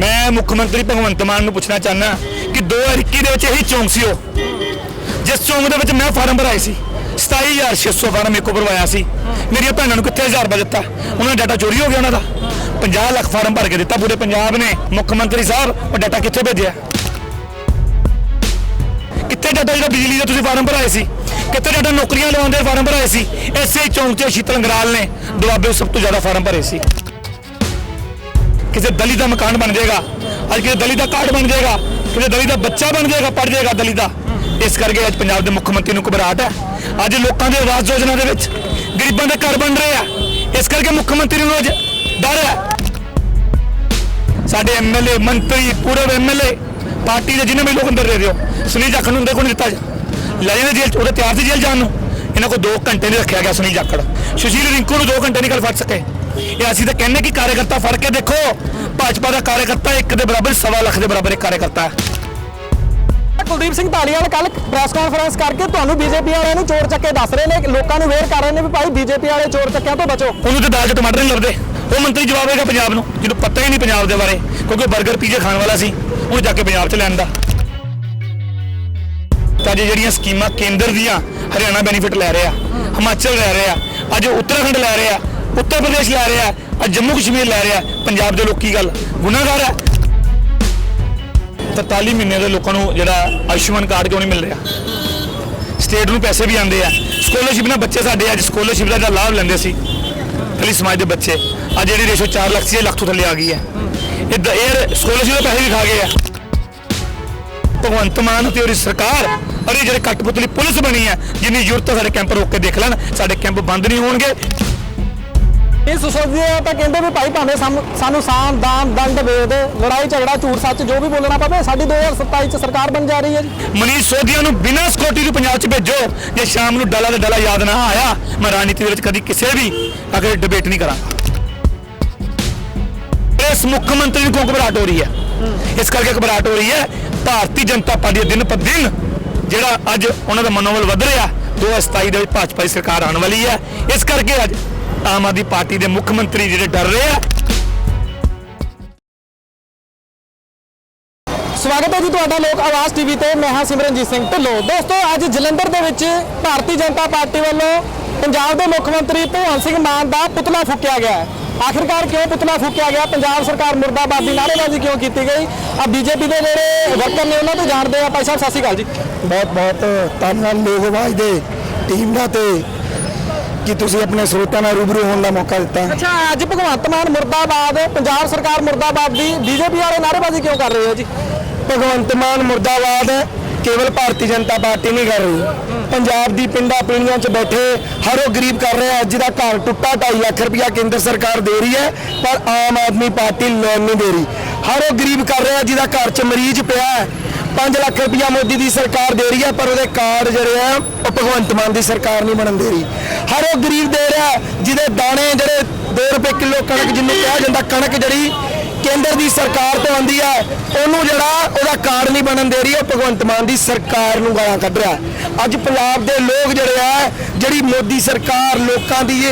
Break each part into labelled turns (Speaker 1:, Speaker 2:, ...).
Speaker 1: ਮੈਂ ਮੁੱਖ ਮੰਤਰੀ ਭਗਵੰਤ ਮਾਨ ਨੂੰ ਪੁੱਛਣਾ ਚਾਹਨਾ ਕਿ 2021 ਦੇ ਵਿੱਚ ਇਹੀ ਚੌਂਕ ਸੀ ਉਹ? ਜਿਸ ਚੌਂਕ ਦੇ ਵਿੱਚ ਮੈਂ ਫਾਰਮ ਭਰਾਏ ਸੀ। 27600 ਫਾਰਮ ਇੱਕ ਭਰਵਾਇਆ ਸੀ। ਮੇਰੀਆਂ ਭੈਣਾਂ ਨੂੰ ਕਿੱਥੇ 1000 ਰੁਪਏ ਦਿੱਤਾ? ਉਹਨਾਂ ਦਾ ਡਾਟਾ ਚੋਰੀ ਹੋ ਗਿਆ ਉਹਨਾਂ ਦਾ। 50 ਲੱਖ ਫਾਰਮ ਭਰ ਕੇ ਦਿੱਤਾ ਪੂਰੇ ਪੰਜਾਬ ਨੇ। ਮੁੱਖ ਮੰਤਰੀ ਸਾਹਿਬ, ਉਹ ਡਾਟਾ ਕਿੱਥੇ ਭੇਜਿਆ? ਕਿੱਥੇ ਡਾਟਾ ਜਿਹੜਾ ਬਿਜਲੀ ਦਾ ਤੁਸੀਂ ਫਾਰਮ ਭਰਾਏ ਸੀ? ਕਿੱਥੇ ਡਾਟਾ ਨੌਕਰੀਆਂ ਲਵਾਉਂਦੇ ਫਾਰਮ ਭਰਾਏ ਸੀ? ਐਸੇ ਚੌਂਕ 'ਚ ਸ਼ੀਤਲ ਅੰਗਰਾਲ ਨੇ ਦੁਆਬੇ ਸਭ ਤੋਂ ਜ਼ਿਆਦਾ ਫਾਰਮ ਭਰੇ ਸੀ। ਕਿਸੇ ਦਲਿਤ ਦਾ ਮਕਾਨ ਬਣ ਜਾਏਗਾ, ਅੱਜ ਕਿਸੇ ਦਲਿਤ ਦਾ ਕਾਰਡ ਬਣ ਜਾਏਗਾ, ਕਿਸੇ ਦਲਿਤ ਦਾ ਬੱਚਾ ਬਣ ਜਾਏਗਾ ਪੜ ਜਾਏਗਾ ਦਲਿਤ ਦਾ। ਇਸ ਕਰਕੇ ਅੱਜ ਪੰਜਾਬ ਦੇ ਮੁੱਖ ਮੰਤਰੀ ਨੂੰ ਘਬਰਾਹਟ ਹੈ। ਅੱਜ ਲੋਕਾਂ ਦੇ ਆਵਾਸ ਯੋਜਨਾ ਦੇ ਵਿੱਚ ਗਰੀਬਾਂ ਦੇ ਘਰ ਬਣ ਰਹੇ ਆ। ਇਸ ਕਰਕੇ ਮੁੱਖ ਮੰਤਰੀ ਨੂੰ ਅੱਜ ਡਰ ਹੈ। ਸਾਡੇ ਐਮਐਲਏ ਮੰਤਰੀ ਪੂਰੇ ਐਮਐਲਏ ਪਾਰਟੀ ਦੇ ਜਿੰਨੇ ਵੀ ਲੋਕ ਅੰਦਰ ਦੇ ਹੋ, ਸੁਨੀਲ ਜਾਖੜ ਨੂੰ ਦੇਖੋ ਨਹੀਂ ਦਿੱਤਾ ਲੈ ਜਾਂਦੇ ਜੇਲ੍ਹ ਉਹਦੇ ਤਿਆਰ ਸੀ ਜੇਲ੍ਹ ਜਾਣ ਨੂੰ। ਇਹਨਾਂ ਕੋਲ 2 ਘੰਟੇ ਨਹੀਂ ਰੱਖਿਆ ਗਿਆ ਸੁਨੀਲ ਜਾਖੜ। ਸੁਸ਼ੀਲ ਰਿੰਕੂ ਨੂੰ 2 ਘੰਟੇ ਨਹੀਂ ਕੱਲ ਫੜ ਸਕੇ। ਇਹ ਅਸੀਂ ਤਾਂ ਕਹਿੰਦੇ ਕਿ ਕਾਰਜਕਰਤਾ ਫੜ ਕੇ ਦੇਖੋ। ਭਾਜਪਾ ਦਾ ਕਾਰਜਕਰਤਾ ਇੱਕ ਦੇ ਬਰਾਬਰ ਸਵਾ ਲੱਖ ਦੇ ਬਰਾਬਰ ਇੱਕ ਕਾਰਜਕਰਤਾ ਹੈ।
Speaker 2: ਕੁਲਦੀਪ ਸਿੰਘ ਧਾਲੀਵਾਲ ਕੱਲ ਪ੍ਰੈਸ ਕਾਨਫਰੰਸ ਕਰਕੇ ਤੁਹਾਨੂੰ ਬੀਜੇਪੀ ਵਾਲਿਆਂ ਨੂੰ ਚੋਰ ਚੱਕੇ ਦੱਸ ਰਹੇ ਨੇ ਲੋਕਾਂ ਨੂੰ ਵੇਰ ਕਰ ਰਹੇ ਨੇ ਵੀ ਭਾਈ ਬੀਜੇਪੀ ਵਾਲੇ ਚੋਰ ਚੱਕਿਆਂ ਤੋਂ ਬਚੋ।
Speaker 1: ਉਹਨੂੰ ਤੇ ਦਾਲ 'ਚ ਟਮਾਟਰ ਨਹੀਂ ਲੱਭਦੇ ਉਹ ਮੰਤਰੀ ਜਵਾਬ ਦੇਗਾ ਪੰਜਾਬ ਨੂੰ ਜਿਹਨੂੰ ਪਤਾ ਹੀ ਨਹੀਂ ਪੰਜਾਬ ਦੇ ਬਾਰੇ ਕਿਉਂਕਿ 버ਗਰ ਪੀਜ਼ੇ ਖਾਣ ਵਾਲਾ ਸੀ ਉਹਨੂੰ ਜਾ ਕੇ ਪੰਜਾਬ 'ਚ ਲੈਣ ਦਾ। ਤਾਂ ਜਿਹੜੀਆਂ ਸਕੀਮਾਂ ਕੇਂਦਰ ਦੀਆਂ ਹਰਿਆਣਾ ਬੈਨੀਫਿਟ ਲੈ ਰਿਹਾ ਹਿਮਾਚਲ ਲੈ ਰਿਹਾ ਅੱਜ ਉੱਤਰਾਖੰਡ ਲੈ ਰਿਹਾ ਉੱਤਰ ਪ੍ਰਦੇਸ਼ ਲੈ ਰਿਹਾ, ਅੱਜ ਜੰਮੂ ਕਸ਼ਮੀਰ ਲੈ ਰਿਹਾ, ਪੰਜਾਬ ਦੇ ਲੋਕੀ ਗੱਲ। ਗੁਨਾਹਗਾਰ ਹੈ। 43 ਮਹੀਨੇ ਦੇ ਲੋਕਾਂ ਨੂੰ ਜਿਹੜਾ ਆਯੁਸ਼ਮਾਨ ਕਾਰਡ ਕਿਉਂ ਨਹੀਂ ਮਿਲ ਰਿਹਾ? ਸਟੇਟ ਨੂੰ ਪੈਸੇ ਵੀ ਆਉਂਦੇ ਆ। ਸਕਾਲਰਸ਼ਿਪ ਨਾਲ ਬੱਚੇ ਸਾਡੇ, ਅੱਜ ਸਕਾਲਰਸ਼ਿਪ ਦਾ ਜਿਹੜਾ ਲਾਭ ਲੈਂਦੇ ਸੀ ਦਲਿਤ ਸਮਾਜ ਦੇ ਬੱਚੇ, ਅੱਜ ਜਿਹੜੀ ਰੇਸ਼ੋ 4 ਲੱਖ ਸੀ ਲੱਖ ਤੋਂ ਥੱਲੇ ਆ ਗਈ ਹੈ। ਇਹ ਦ- ਇਹ ਸਕਾਲਰਸ਼ਿਪ ਦੇ ਪੈਸੇ ਵੀ ਖਾ ਗਏ ਆ। ਭਗਵੰਤ ਮਾਨ ਅਤੇ ਉਹਦੀ ਸਰਕਾਰ ਔਰ ਇਹ ਜਿਹੜੇ ਕੱਟਪੁਤਲੀ ਪੁਲਿਸ ਬਣੀ ਹੈ, ਜਿੰਨੀ ਜ਼ਰੂਰਤ ਸਾਡੇ ਕੈਂਪ ਰੋਕ ਕੇ ਦੇਖ ਲੈਣ, ਸਾਡੇ ਕੈਂਪ ਬੰਦ ਨਹੀਂ ਹੋਣਗੇ।
Speaker 2: ਇਹ ਸੁਸੋਧੀ ਤਾਂ ਕਹਿੰਦੇ ਵੀ ਭਾਈ ਭਾਵੇਂ ਸਾਨੂੰ- ਸਾਮ, ਦਾਮ, ਦੰਡ, ਵੇਦ, ਲੜਾਈ, ਝਗੜਾ, ਝੂਠ, ਸੱਚ, ਜੋ ਵੀ ਬੋਲਣਾ ਪਵੇ, ਸਾਡੀ 2027 ਚ ਸਰਕਾਰ ਬਣ ਜਾ ਰਹੀ ਹੈ
Speaker 1: ਮਨੀਸ਼ ਸੋਧੀਆ ਨੂੰ ਬਿਨਾਂ ਸਿਕਿਉਰਿਟੀ ਨੂੰ ਪੰਜਾਬ 'ਚ ਭੇਜੋ। ਜੇ ਸ਼ਾਮ ਨੂੰ ਡਾਲਾ ਤੇ ਡਾਲਾ ਯਾਦ ਨਾ ਆਇਆ, ਮੈਂ ਰਾਜਨੀਤੀ ਦੇ ਵਿੱਚ ਕਦੀ ਕਿਸੇ ਵੀ ਅਗਰ ਡਿਬੇਟ ਨਹੀਂ ਕਰਾਂਗਾ। ਇਸ ਮੁੱਖ ਮੰਤਰੀ ਨੂੰ ਕਿਉਂ ਘਬਰਾਹਟ ਹੋ ਰਹੀ ਹੈ? ਇਸ ਕਰਕੇ ਘਬਰਾਹਟ ਹੋ ਰਹੀ ਹੈ, ਭਾਰਤੀ ਜਨਤਾ ਪਾਰਟੀ ਦਿਨ ਪਰ ਦਿਨ ਜਿਹੜਾ ਅੱਜ ਉਹਨਾਂ ਦਾ ਮਨੋਬਲ ਵਧ ਰਿਹਾ 2027 ਦੇ ਵਿੱਚ ਭਾਜਪਾ ਦੀ ਸਰਕਾਰ ਆਉਣ ਵਾਲੀ ਹੈ। ਇਸ ਕਰਕੇ ਅੱਜ ਆਮ ਆਦਮੀ ਪਾਰਟੀ ਦੇ ਮੁੱਖ ਮੰਤਰੀ ਜਿਹੜੇ ਡਰ ਰਹੇ ਆ।
Speaker 2: ਸਵਾਗਤ ਹੈ ਜੀ ਤੁਹਾਡਾ ਲੋਕ ਆਵਾਜ਼ ਟੀਵੀ ਤੇ। ਮੈਂ ਹਾਂ ਸਿਮਰਨਜੀਤ ਸਿੰਘ ਢਿੱਲੋਂ। ਦੋਸਤੋ ਅੱਜ ਜਲੰਧਰ ਦੇ ਵਿੱਚ ਭਾਰਤੀ ਜਨਤਾ ਪਾਰਟੀ ਵੱਲੋਂ ਪੰਜਾਬ ਦੇ ਮੁੱਖ ਮੰਤਰੀ ਭਗਵੰਤ ਸਿੰਘ ਮਾਨ ਦਾ ਪੁਤਲਾ ਫੂਕਿਆ ਗਿਆ ਹੈ। ਆਖਿਰਕਾਰ ਕਿਉਂ ਪੁਤਲਾ ਫੂਕਿਆ ਗਿਆ? ਪੰਜਾਬ ਸਰਕਾਰ ਮੁਰਦਾਬਾਦ ਦੀ ਨਾਅਰੇਬਾਜ਼ੀ ਕਿਉਂ ਕੀਤੀ ਗਈ? ਆ ਬੀਜੇਪੀ ਦੇ ਜਿਹੜੇ ਵਰਕਰ ਨੇ ਉਹਨਾਂ ਤੋਂ ਜਾਣਦੇ ਆ ਭਾਈ ਸਾਹਿਬ ਸਤਿ ਸ਼੍ਰੀ ਅਕਾਲ ਜੀ।
Speaker 3: ਬਹੁਤ ਬਹੁਤ ਧੰਨਵਾਦ ਲੋਕ ਆਵਾਜ਼ ਦੇ ਟੀਮ ਦਾ ਤੇ ਕਿ ਤੁਸੀਂ ਆਪਣੇ ਸਰੋਤਿਆਂ ਨਾਲ ਰੂਬਰੂ ਹੋਣ ਦਾ ਮੌਕਾ ਦਿੱਤਾ
Speaker 2: ਅੱਛਾ ਅੱਜ ਭਗਵੰਤ ਮਾਨ ਮੁਰਦਾਬਾਦ ਪੰਜਾਬ ਸਰਕਾਰ ਮੁਰਦਾਬਾਦ ਦੀ ਬੀਜੇਪੀ ਵਾਲੇ ਨਾਅਰੇਬਾਜ਼ੀ ਕਿਉਂ ਕਰ ਰਹੇ ਹੋ ਜੀ?
Speaker 3: ਭਗਵੰਤ ਮਾਨ ਮੁਰਦਾਬਾਦ ਕੇਵਲ ਭਾਰਤੀ ਜਨਤਾ ਪਾਰਟੀ ਨਹੀਂ ਕਰ ਰਹੀ। ਪੰਜਾਬ ਦੀ ਪਿੰਡਾਂ ਪੀਣੀਆਂ 'ਚ ਬੈਠੇ ਹਰ ਉਹ ਗਰੀਬ ਕਰ ਰਿਹਾ ਅੱਜ ਦਾ ਘਰ ਟੁੱਟਾ 2.5 ਲੱਖ ਰੁਪਇਆ ਕੇਂਦਰ ਸਰਕਾਰ ਦੇ ਰਹੀ ਹੈ ਪਰ ਆਮ ਆਦਮੀ ਪਾਰਟੀ ਲੋਨ ਨਹੀਂ ਦੇ ਰਹੀ। ਹਰ ਉਹ ਗਰੀਬ ਕਰ ਰਿਹਾ ਜਿਹਦਾ ਘਰ 'ਚ ਮਰੀਜ਼ ਪਿਆ ਹੈ 5 ਲੱਖ ਰੁਪਇਆ ਮੋਦੀ ਦੀ ਸਰਕਾਰ ਦੇ ਰਹੀ ਹੈ ਪਰ ਉਹਦੇ ਕਾਰਡ ਜਿਹੜੇ ਆ ਉਹ ਭਗਵੰਤ ਮਾਨ ਦੀ ਸਰਕਾਰ ਨਹੀਂ ਬਣਨ ਦੇ ਰਹੀ। ਹਰ ਉਹ ਗਰੀਬ ਦੇ ਰਿਹਾ ਜਿਹਦੇ ਦਾਣੇ ਜਿਹੜੇ 2 ਰੁਪਏ ਕਿਲੋ ਕਣਕ ਜਿਹਨੂੰ ਕਿਹਾ ਜਾਂਦਾ ਕਣਕ ਜਿਹੜੀ ਕੇਂਦਰ ਦੀ ਸਰਕਾਰ ਤੋਂ ਆਉਂਦੀ ਹੈ, ਉਹਨੂੰ ਜਿਹੜਾ ਉਹਦਾ ਕਾਰਡ ਨਹੀਂ ਬਣਨ ਦੇ ਰਹੀ, ਉਹ ਭਗਵੰਤ ਮਾਨ ਦੀ ਸਰਕਾਰ ਨੂੰ ਗਾਲਾਂ ਕੱਢ ਰਿਹਾ ਅੱਜ ਪੰਜਾਬ ਦੇ ਲੋਕ ਜਿਹੜੇ ਆ, ਜਿਹੜੀ ਮੋਦੀ ਸਰਕਾਰ ਲੋਕਾਂ ਦੀ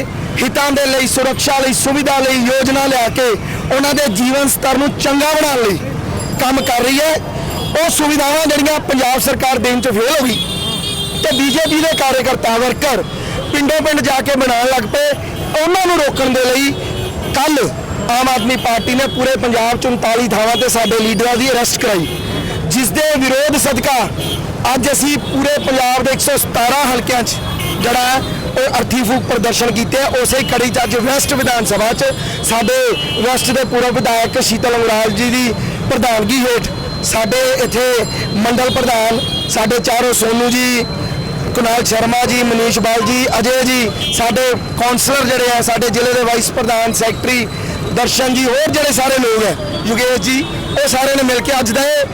Speaker 3: ਹਿੱਤਾਂ ਦੇ ਲਈ, ਸੁਰੱਖਿਆ ਲਈ, ਸੁਵਿਧਾ ਲਈ ਯੋਜਨਾ ਲਿਆ ਕੇ ਉਹਨਾਂ ਦੇ ਜੀਵਨ ਸਤਰ ਨੂੰ ਚੰਗਾ ਬਣਾਉਣ ਲਈ ਕੰਮ ਕਰ ਰਹੀ ਹੈ, ਉਹ ਸੁਵਿਧਾਵਾਂ ਜਿਹੜੀਆਂ ਪੰਜਾਬ ਸਰਕਾਰ ਦੇਣ ਚ ਫੇਲ ਹੋ ਗਈ। ਤੇ ਬੀਜੇਪੀ ਦੇ ਕਾਰਜਕਰਤਾ ਵਰਕਰ ਪਿੰਡੋਂ ਪਿੰਡ ਜਾ ਕੇ ਬਣਾਉਣ ਲੱਗ ਪਏ। ਉਹਨਾਂ ਨੂੰ ਰੋਕਣ ਦੇ ਲਈ ਕੱਲ ਆਮ ਆਦਮੀ ਪਾਰਟੀ ਨੇ ਪੂਰੇ ਪੰਜਾਬ 'ਚ 39 ਥਾਵਾਂ ਤੇ ਸਾਡੇ ਲੀਡਰਾਂ ਦੀ ਅਰੈਸਟ ਕਰਾਈ। ਜਿਸ ਦੇ ਵਿਰੋਧ ਸਦਕਾ ਅੱਜ ਅਸੀਂ ਪੂਰੇ ਪੰਜਾਬ ਦੇ 117 ਹਲਕਿਆਂ 'ਚ ਜਿਹੜਾ ਹੈ, ਉਹ ਅਰਥੀ ਫੂਕ ਪ੍ਰਦਰਸ਼ਨ ਕੀਤੇ ਉਸੇ ਕੜੀ 'ਚ ਅੱਜ ਵੈਸਟ ਵਿਧਾਨ ਸਭਾ 'ਚ ਸਾਡੇ ਵੈਸਟ ਦੇ ਪੂਰਵ ਵਿਧਾਇਕ ਸ਼ੀਤਲ ਅੰਗਰਾਲ ਜੀ ਦੀ ਪ੍ਰਧਾਨਗੀ ਹੇਠ ਸਾਡੇ ਇੱਥੇ ਮੰਡਲ ਪ੍ਰਧਾਨ ਸਾਡੇ ਚਾਰੋਂ ਸੋਨੂ ਜੀ ਕੁਨਾਲ ਸ਼ਰਮਾ ਜੀ, ਮਨੀਸ਼ ਬਾਲ ਜੀ, ਅਜੇ ਜੀ, ਸਾਡੇ ਕਾਉਂਸਲਰ ਜਿਹੜੇ ਆ, ਸਾਡੇ ਜ਼ਿਲ੍ਹੇ ਦੇ ਵਾਈਸ ਪ੍ਰਧਾਨ ਸੈਕਟਰੀ ਦਰਸ਼ਨ ਜੀ, ਹੋਰ ਜਿਹੜੇ ਸਾਰੇ ਲੋਕ ਹੈ ਯੁਗੇਸ਼ ਜੀ, ਉਹ ਸਾਰੇ ਨੇ ਮਿਲ ਕੇ ਅੱਜ ਦਾ ਇਹ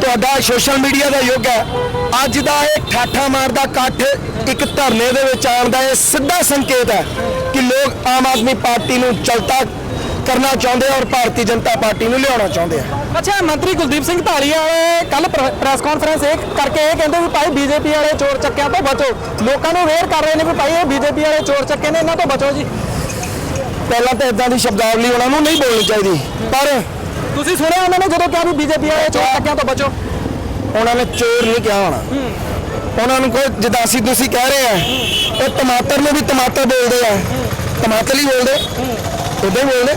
Speaker 3: ਤੁਹਾਡਾ ਸੋਸ਼ਲ ਮੀਡੀਆ ਦਾ ਯੁੱਗ ਹੈ। ਅੱਜ ਦਾ ਇਹ ਠਾਠਾ ਮਾਰਦਾ ਇਕੱਠ, ਇੱਕ ਧਰਨੇ ਦੇ ਵਿੱਚ ਆਉਣ ਦਾ ਇਹ ਸਿੱਧਾ ਸੰਕੇਤ ਹੈ ਕਿ ਲੋਕ ਆਮ ਆਦਮੀ ਪਾਰਟੀ ਨੂੰ ਚਲਤਾ ਕਰਨਾ ਚਾਹੁੰਦੇ ਔਰ ਭਾਰਤੀ ਜਨਤਾ ਪਾਰਟੀ ਨੂੰ ਲਿਆਉਣਾ ਚਾਹੁੰਦੇ ਆ।
Speaker 2: ਅੱਛਾ ਮੰਤਰੀ ਕੁਲਦੀਪ ਸਿੰਘ ਧਾਲੀਵਾਲ ਕੱਲ ਪ੍ਰੈਸ ਕਾਨਫਰੰਸ ਇਹ ਕਰਕੇ ਇਹ ਕਹਿੰਦੇ ਵੀ ਭਾਈ ਬੀਜੇਪੀ ਵਾਲੇ ਚੋਰ ਚੱਕਿਆਂ ਤੋਂ ਬਚੋ। ਲੋਕਾਂ ਨੂੰ ਅਵੇਅਰ ਕਰ ਰਹੇ ਨੇ ਵੀ ਭਾਈ ਇਹ ਬੀਜੇਪੀ ਵਾਲੇ ਚੋਰ ਚੱਕੇ ਨੇ ਇਹਨਾਂ ਤੋਂ ਬਚੋ ਜੀ।
Speaker 3: ਪਹਿਲਾਂ ਤਾਂ ਇਦਾਂ ਦੀ ਸ਼ਬਦਾਵਲੀ ਉਹਨਾਂ ਨੂੰ ਨਹੀਂ ਬੋਲਣੀ ਚਾਹੀਦੀ। ਪਰ
Speaker 2: ਤੁਸੀਂ ਸੁਣਿਆ ਉਹਨਾਂ ਨੇ ਜਦੋਂ ਕਿਹਾ ਵੀ ਬੀਜੇਪੀ ਵਾਲੇ ਚੋਰ ਟੱਕਿਆਂ ਤੋਂ ਬਚੋ?
Speaker 3: ਉਹਨਾਂ ਨੇ ਚੋਰ ਨਹੀਂ ਕਿਹਾ ਹੋਣਾ। ਉਹਨਾਂ ਨੂੰ ਕੋਈ ਜਿੱਦਾਂ ਅਸੀਂ ਤੁਸੀਂ ਕਹਿ ਰਹੇ ਆ ਇਹ ਟਮਾਟਰ ਨੂੰ ਵੀ ਟਮਾਟਰ ਬੋਲਦੇ ਆ। ਟਮਾਟਰ ਹੀ ਬੋਲਦੇ। ਉਦਾਂ ਹੀ ਬੋਲਦੇ।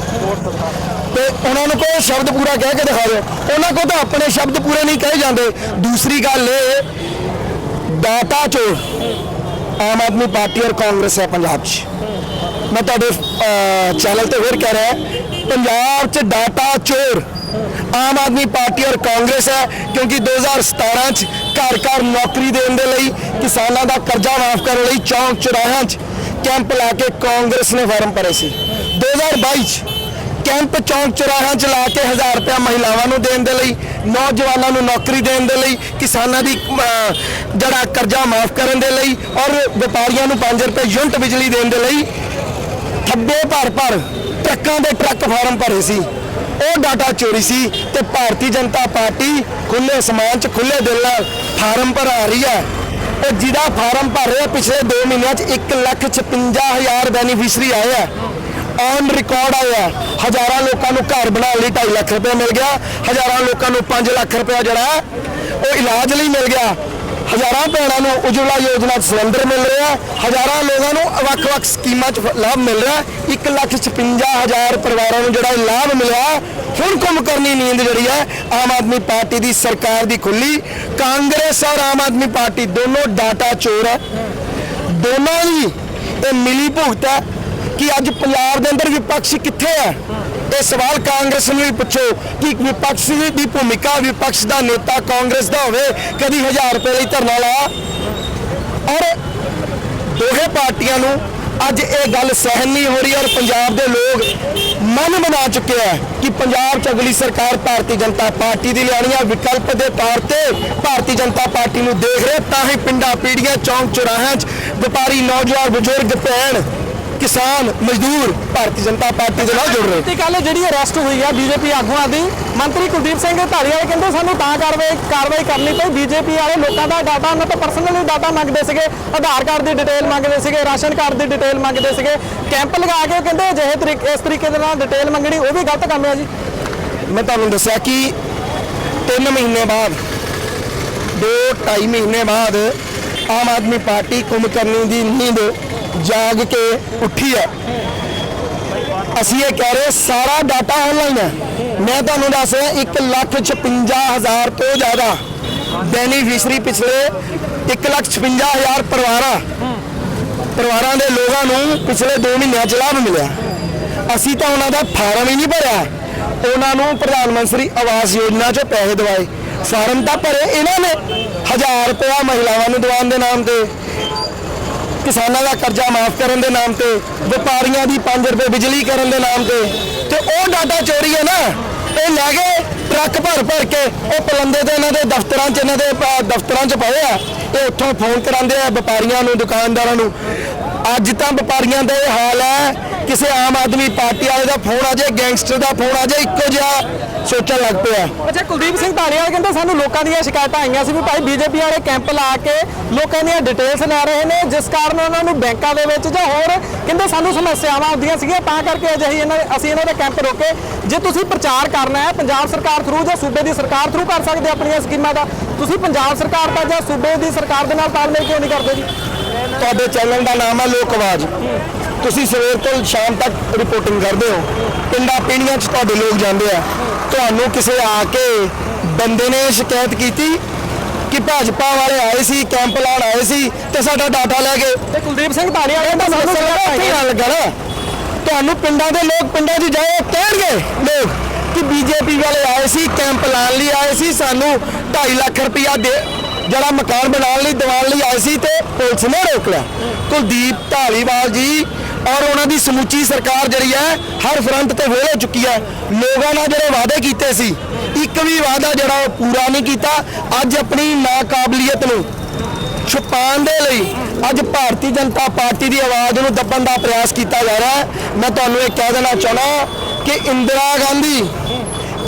Speaker 3: ਤੇ ਉਹਨਾਂ ਨੂੰ ਕੋਈ ਸ਼ਬਦ ਪੂਰਾ ਕਹਿ ਕੇ ਦਿਖਾ ਦਿਓ। ਉਹਨਾਂ ਕੋਲ ਤਾਂ ਆਪਣੇ ਸ਼ਬਦ ਪੂਰੇ ਨਹੀਂ ਕਹੇ ਜਾਂਦੇ। ਦੂਸਰੀ ਗੱਲ ਇਹ, ਡਾਟਾ ਚੋਰ ਆਮ ਆਦਮੀ ਪਾਰਟੀ ਔਰ ਕਾਂਗਰਸ ਹੈ ਪੰਜਾਬ 'ਚ। ਮੈਂ ਤੁਹਾਡੇ ਚੈਨਲ ਤੇ ਹੋਰ ਕਹਿ ਰਿਹਾ ਪੰਜਾਬ 'ਚ ਡਾਟਾ ਚੋਰ ਆਮ ਆਦਮੀ ਪਾਰਟੀ ਔਰ ਕਾਂਗਰਸ ਹੈ, ਕਿਉਂਕਿ 2017 'ਚ ਘਰ ਘਰ ਨੌਕਰੀ ਦੇਣ ਦੇ ਲਈ, ਕਿਸਾਨਾਂ ਦਾ ਕਰਜ਼ਾ ਮਾਫ ਕਰਨ ਲਈ ਚੌਂਕ ਚੁਰਾਹਿਆਂ 'ਚ ਕੈਂਪ ਲਾ ਕੇ ਕਾਂਗਰਸ ਨੇ ਫਾਰਮ ਭਰੇ ਸੀ। 2022 'ਚ ਕੈਂਪ ਚੌਂਕ ਚੁਰਾਹਿਆਂ 'ਚ ਲਾ ਕੇ 1000 ਰੁਪਇਆ ਮਹਿਲਾਵਾਂ ਨੂੰ ਦੇਣ ਦੇ ਲਈ, ਨੌਜਵਾਨਾਂ ਨੂੰ ਨੌਕਰੀ ਦੇਣ ਦੇ ਲਈ, ਕਿਸਾਨਾਂ ਦੀ ਜਿਹੜਾ ਕਰਜ਼ਾ ਮਾਫ ਕਰਨ ਦੇ ਲਈ ਔਰ ਵਪਾਰੀਆਂ ਨੂੰ 5 ਰੁਪਏ ਯੂਨਿਟ ਬਿਜਲੀ ਦੇਣ ਦੇ ਲਈ ਥੱਬੇ ਭਰ ਭਰ ਟਰੱਕਾਂ ਦੇ ਟਰੱਕ ਫਾਰਮ ਭਰੇ ਸੀ। ਉਹ ਡਾਟਾ ਚੋਰੀ ਸੀ ਤੇ ਭਾਰਤੀ ਜਨਤਾ ਪਾਰਟੀ ਖੁੱਲੇ ਸਮਾਨ 'ਚ ਖੁੱਲੇ ਦਿਲ ਨਾਲ ਫਾਰਮ ਭਰਾ ਰਹੀ ਹੈ। ਉਹ ਜਿਹਦਾ ਫਾਰਮ ਭਰ ਰਿਹਾ, ਪਿਛਲੇ 2 ਮਹੀਨਿਆਂ 'ਚ 156000 ਬੈਨੀਫੀਸ਼ਰੀ ਆਏ ਆ। ਔਨ ਰਿਕਾਰਡ ਆਇਆ ਹਜ਼ਾਰਾਂ ਲੋਕਾਂ ਨੂੰ ਘਰ ਬਣਾਉਣ ਲਈ 2.5 ਲੱਖ ਰੁਪਏ ਮਿਲ ਗਿਆ। ਹਜ਼ਾਰਾਂ ਲੋਕਾਂ ਨੂੰ 5 ਲੱਖ ਰੁਪਏ ਜਿਹੜਾ ਉਹ ਇਲਾਜ ਲਈ ਮਿਲ ਗਿਆ। ਹਜ਼ਾਰਾਂ ਭੈਣਾਂ ਨੂੰ ਉਜਵਲਾ ਯੋਜਨਾ 'ਚ ਸਿਲੰਡਰ ਮਿਲ ਰਿਹਾ ਹਜ਼ਾਰਾਂ ਲੋਕਾਂ ਨੂੰ ਵੱਖ-ਵੱਖ ਸਕੀਮਾਂ 'ਚ ਲਾਭ ਮਿਲ ਰਿਹਾ 156000 ਪਰਿਵਾਰਾਂ ਨੂੰ ਜਿਹੜਾ ਇਹ ਲਾਭ ਮਿਲਿਆ ਹੁਣ ਕੁੰਭ ਕਰਨੀ ਨੀਂਦ ਜਿਹੜੀ ਹੈ, ਆਮ ਆਦਮੀ ਪਾਰਟੀ ਦੀ ਸਰਕਾਰ ਦੀ ਖੁੱਲੀ ਕਾਂਗਰਸ ਔਰ ਆਮ ਆਦਮੀ ਪਾਰਟੀ ਦੋਨੋਂ ਡਾਟਾ ਚੋਰ ਹੈ। ਦੋਨਾਂ ਹੀ ਇਹ ਮਿਲੀ ਭੁਗਤ ਹੈ। ਕਿ ਅੱਜ ਪੰਜਾਬ ਦੇ ਅੰਦਰ ਵਿਪਕਸ਼ ਕਿੱਥੇ ਹੈ? ਇਹ ਸਵਾਲ ਕਾਂਗਰਸ ਨੂੰ ਵੀ ਪੁੱਛੋ ਕਿ ਵਿਪਕਸ਼ ਦੀ ਭੂਮਿਕਾ ਵਿਪਕਸ਼ ਦਾ ਨੇਤਾ ਕਾਂਗਰਸ ਦਾ ਹੋਵੇ, ਕਦੀ 1000 ਰੁਪਏ ਲਈ ਧਰਨਾ ਲਾਇਆ। ਔਰ ਦੋਹੇ ਪਾਰਟੀਆਂ ਨੂੰ ਅੱਜ ਇਹ ਗੱਲ ਸਹਿਨ ਨਹੀਂ ਹੋ ਰਹੀ ਔਰ ਪੰਜਾਬ ਦੇ ਲੋਕ ਮਨ ਬਣਾ ਚੁੱਕੇ ਹੈ ਕਿ ਪੰਜਾਬ 'ਚ ਅਗਲੀ ਸਰਕਾਰ ਭਾਰਤੀ ਜਨਤਾ ਪਾਰਟੀ ਦੀ ਲਿਆਉਣੀ ਹੈ ਵਿਕਲਪ ਦੇ ਤੌਰ ਤੇ ਭਾਰਤੀ ਜਨਤਾ ਪਾਰਟੀ ਨੂੰ ਦੇਖ ਰਹੇ ਤਾਂ ਹੀ ਪਿੰਡਾਂ, ਪੀੜੀਆਂ, ਚੌਂਕ, ਚੁਰਾਹਿਆਂ 'ਚ ਵਪਾਰੀ, ਨੌਜਵਾਨ, ਬਜ਼ੁਰਗ, ਭੈਣ ਕਿਸਾਨ ਮਜ਼ਦੂਰ ਭਾਰਤੀ ਜਨਤਾ ਪਾਰਟੀ ਦੇ ਨਾਲ ਜੁੜ ਰਹੇ।
Speaker 2: ਤੇ ਕੱਲ ਜਿਹੜੀ ਅਰੈਸਟ ਹੋਈ ਆ ਬੀਜੇਪੀ ਆਗੂਆਂ ਦੀ ਮੰਤਰੀ ਕੁਲਦੀਪ ਸਿੰਘ ਧਾਲੀਵਾਲ ਕਹਿੰਦੇ ਸਾਨੂੰ ਤਾਂ ਕਾਰਵਾਈ ਕਾਰਵਾਈ ਕਰਨੀ ਪਈ। ਬੀਜੇਪੀ ਵਾਲੇ ਲੋਕਾਂ ਦਾ ਡਾਟਾ ਉਹਨਾਂ ਤੋਂ ਪਰਸਨਲੀ ਡਾਟਾ ਮੰਗਦੇ ਸੀਗੇ ਆਧਾਰ ਕਾਰਡ ਦੀ ਡਿਟੇਲ ਮੰਗਦੇ ਸੀਗੇ ਰਾਸ਼ਨ ਕਾਰਡ ਦੀ ਡਿਟੇਲ ਮੰਗਦੇ ਸੀਗੇ। ਕੈਂਪ ਲਗਾ ਕੇ ਕਹਿੰਦੇ ਅਜਿਹੇ ਤਰੀਕੇ ਇਸ ਤਰੀਕੇ ਦੇ ਨਾਲ ਡਿਟੇਲ ਮੰਗਣੀ ਉਹ ਵੀ ਗਲਤ ਕੰਮ ਹੈ ਜੀ।
Speaker 3: ਮੈਂ ਤੁਹਾਨੂੰ ਦੱਸਿਆ ਕਿ 3 ਮਹੀਨੇ ਬਾਅਦ 2.5 ਮਹੀਨੇ ਬਾਅਦ ਆਮ ਆਦਮੀ ਪਾਰਟੀ ਕੁੰਭਕਰਨੀ ਦੀ ਨੀਂਦ ਜਾਗ ਕੇ ਉੱਠੀ ਹੈ। ਅਸੀਂ ਇਹ ਕਹਿ ਰਹੇ ਸਾਰਾ ਡਾਟਾ ਆਨਲਾਈਨ ਹੈ। ਮੈਂ ਤੁਹਾਨੂੰ ਦੱਸ ਰਿਹਾ 156000 ਤੋਂ ਜ਼ਿਆਦਾ ਬੈਨੀਫਿਸ਼ਰੀ ਪਿਛਲੇ 156000 ਪਰਿਵਾਰਾਂ ਪਰਿਵਾਰਾਂ ਦੇ ਲੋਕਾਂ ਨੂੰ ਪਿਛਲੇ 2 ਮਹੀਨਿਆਂ ਚ ਲਾਭ ਮਿਲਿਆ। ਅਸੀਂ ਤਾਂ ਉਹਨਾਂ ਦਾ ਫਾਰਮ ਹੀ ਨਹੀਂ ਭਰਿਆ। ਉਹਨਾਂ ਨੂੰ ਪ੍ਰਧਾਨ ਮੰਤਰੀ ਆਵਾਸ ਯੋਜਨਾ 'ਚ ਪੈਸੇ ਦਵਾਏ। ਫਾਰਮ ਤਾਂ ਭਰੇ ਇਹਨਾਂ ਨੇ। 1000 ਰੁਪਇਆ ਮਹਿਲਾਵਾਂ ਨੂੰ ਦਿਵਾਉਣ ਦੇ ਨਾਮ ਤੇ, ਕਿਸਾਨਾਂ ਦਾ ਕਰਜ਼ਾ ਮਾਫ ਕਰਨ ਦੇ ਨਾਮ ਤੇ, ਵਪਾਰੀਆਂ ਦੀ 5 ਰੁਪਏ ਬਿਜਲੀ ਕਰਨ ਦੇ ਨਾਮ ਤੇ ਤੇ ਉਹ ਡਾਟਾ ਚੋਰੀ ਹੈ ਨਾ, ਇਹ ਲੈ ਗਏ ਟਰੱਕ ਭਰ ਭਰ ਕੇ ਉਹ ਪਲੰਦੇ ਤੇ ਇਹਨਾਂ ਦੇ ਦਫ਼ਤਰਾਂ 'ਚ, ਇਹਨਾਂ ਦੇ ਦਫ਼ਤਰਾਂ 'ਚ ਪਏ ਆ ਤੇ ਉੱਥੋਂ ਫੋਨ ਕਰਾਉਂਦੇ ਆ ਵਪਾਰੀਆਂ ਨੂੰ, ਦੁਕਾਨਦਾਰਾਂ ਨੂੰ। ਅੱਜ ਤਾਂ ਵਪਾਰੀਆਂ ਦਾ ਇਹ ਹਾਲ ਹੈ, ਕਿਸੇ ਆਮ ਆਦਮੀ ਪਾਰਟੀ ਵਾਲੇ ਦਾ ਫੋਨ ਆ ਜਾਏ, ਗੈਂਗਸਟਰ ਦਾ ਫੋਨ ਆ ਜਾਏ, ਇੱਕੋ ਜਿਹਾ ਸੋਚਣ ਲੱਗ ਪਿਆ।
Speaker 2: ਅੱਛਾ ਕੁਲਦੀਪ ਸਿੰਘ ਧਾਲੀਵਾਲ ਕਹਿੰਦੇ ਸਾਨੂੰ ਲੋਕਾਂ ਦੀਆਂ ਸ਼ਿਕਾਇਤਾਂ ਆਈਆਂ ਸੀ ਵੀ ਭਾਈ ਬੀਜੇਪੀ ਵਾਲੇ ਕੈਂਪ ਲਾ ਕੇ ਲੋਕਾਂ ਦੀਆਂ ਡਿਟੇਲਸ ਲੈ ਰਹੇ ਨੇ ਜਿਸ ਕਾਰਨ ਉਹਨਾਂ ਨੂੰ ਬੈਂਕਾਂ ਦੇ ਵਿੱਚ ਜਾਂ ਹੋਰ ਕਹਿੰਦੇ ਸਾਨੂੰ ਸਮੱਸਿਆਵਾਂ ਆਉਂਦੀਆਂ ਸੀਗੀਆਂ ਤਾਂ ਕਰਕੇ ਅਜਿਹੀ ਇਹਨਾਂ ਅਸੀਂ ਇਹਨਾਂ ਦੇ ਕੈਂਪ ਰੋਕੇ। ਜੇ ਤੁਸੀਂ ਪ੍ਰਚਾਰ ਕਰਨਾ ਹੈ ਪੰਜਾਬ ਸਰਕਾਰ ਥਰੂ ਜਾਂ ਸੂਬੇ ਦੀ ਸਰਕਾਰ ਥਰੂ ਕਰ ਸਕਦੇ ਆਪਣੀਆਂ ਸਕੀਮਾਂ ਦਾ। ਤੁਸੀਂ ਪੰਜਾਬ ਸਰਕਾਰ ਦਾ ਜਾਂ ਸੂਬੇ ਦੀ ਸਰਕਾਰ ਦੇ ਨਾਲ ਤਾਲਮੇਲ ਕਿਉਂ ਨਹੀਂ ਕਰਦੇ ਜੀ?
Speaker 3: ਤੁਹਾਡੇ ਚੈਨਲ ਦਾ ਨਾਮ ਹੈ ਲੋਕ ਆਵਾਜ਼। ਤੁਸੀਂ ਸਵੇਰ ਤੋਂ ਸ਼ਾਮ ਤੱਕ ਰਿਪੋਰਟਿੰਗ ਕਰਦੇ ਹੋ। ਪਿੰਡਾਂ ਪੀੜੀਆਂ 'ਚ ਤੁਹਾਡੇ ਲੋਕ ਜਾਂਦੇ ਆ। ਤੁਹਾਨੂੰ ਕਿਸੇ ਆ ਕੇ ਬੰਦੇ ਨੇ ਸ਼ਿਕਾਇਤ ਕੀਤੀ ਕਿ ਭਾਜਪਾ ਵਾਲੇ ਆਏ ਸੀ ਕੈਂਪ ਲਾਉਣ ਆਏ ਸੀ ਤੇ ਸਾਡਾ ਡਾਟਾ ਲੈ ਗਏ?
Speaker 2: ਤੇ ਕੁਲਦੀਪ ਸਿੰਘ ਧਾਲੀਵਾਲ ਕਹਿੰਦਾ ਸਾਨੂੰ
Speaker 3: ਇੱਥੇ ਨਾਲ ਲੱਗਾ ਨਾ ਤੁਹਾਨੂੰ ਪਿੰਡਾਂ ਦੇ ਲੋਕ ਪਿੰਡਾਂ 'ਚ ਜਾਓ ਕਹਿਣਗੇ ਲੋਕ ਕਿ ਬੀਜੇਪੀ ਵਾਲੇ ਆਏ ਸੀ ਕੈਂਪ ਲਾਉਣ ਲਈ ਆਏ ਸੀ ਸਾਨੂੰ 2.5 ਲੱਖ ਰੁਪਇਆ ਦੇ ਜਿਹੜਾ ਮਕਾਨ ਬਣਾਉਣ ਲਈ ਦਿਵਾਉਣ ਲਈ ਆਏ ਸੀ ਤੇ ਪੁਲਿਸ ਨੇ ਰੋਕ ਲਿਆ। ਕੁਲਦੀਪ ਢਾਲੀਵਾਲ ਜੀ ਔਰ ਉਹਨਾਂ ਦੀ ਸਮੁੱਚੀ ਸਰਕਾਰ ਜਿਹੜੀ ਹੈ, ਹਰ ਫਰੰਟ ਤੇ ਫੇਲ ਹੋ ਚੁੱਕੀ ਹੈ। ਲੋਕਾਂ ਨਾਲ ਜਿਹੜੇ ਵਾਅਦੇ ਕੀਤੇ ਸੀ, ਇੱਕ ਵੀ ਵਾਅਦਾ ਜਿਹੜਾ ਉਹ ਪੂਰਾ ਨਹੀਂ ਕੀਤਾ। ਅੱਜ ਆਪਣੀ ਨਾਕਾਬਲੀਅਤ ਨੂੰ ਛੁਪਾਉਣ ਦੇ ਲਈ ਅੱਜ ਭਾਰਤੀ ਜਨਤਾ ਪਾਰਟੀ ਦੀ ਆਵਾਜ਼ ਨੂੰ ਦੱਬਣ ਦਾ ਪ੍ਰਯਾਸ ਕੀਤਾ ਜਾ ਰਿਹਾ ਹੈ। ਮੈਂ ਤੁਹਾਨੂੰ ਇਹ ਕਹਿ ਦੇਣਾ ਚਾਹਣਾ ਕਿ ਇੰਦਰਾ ਗਾਂਧੀ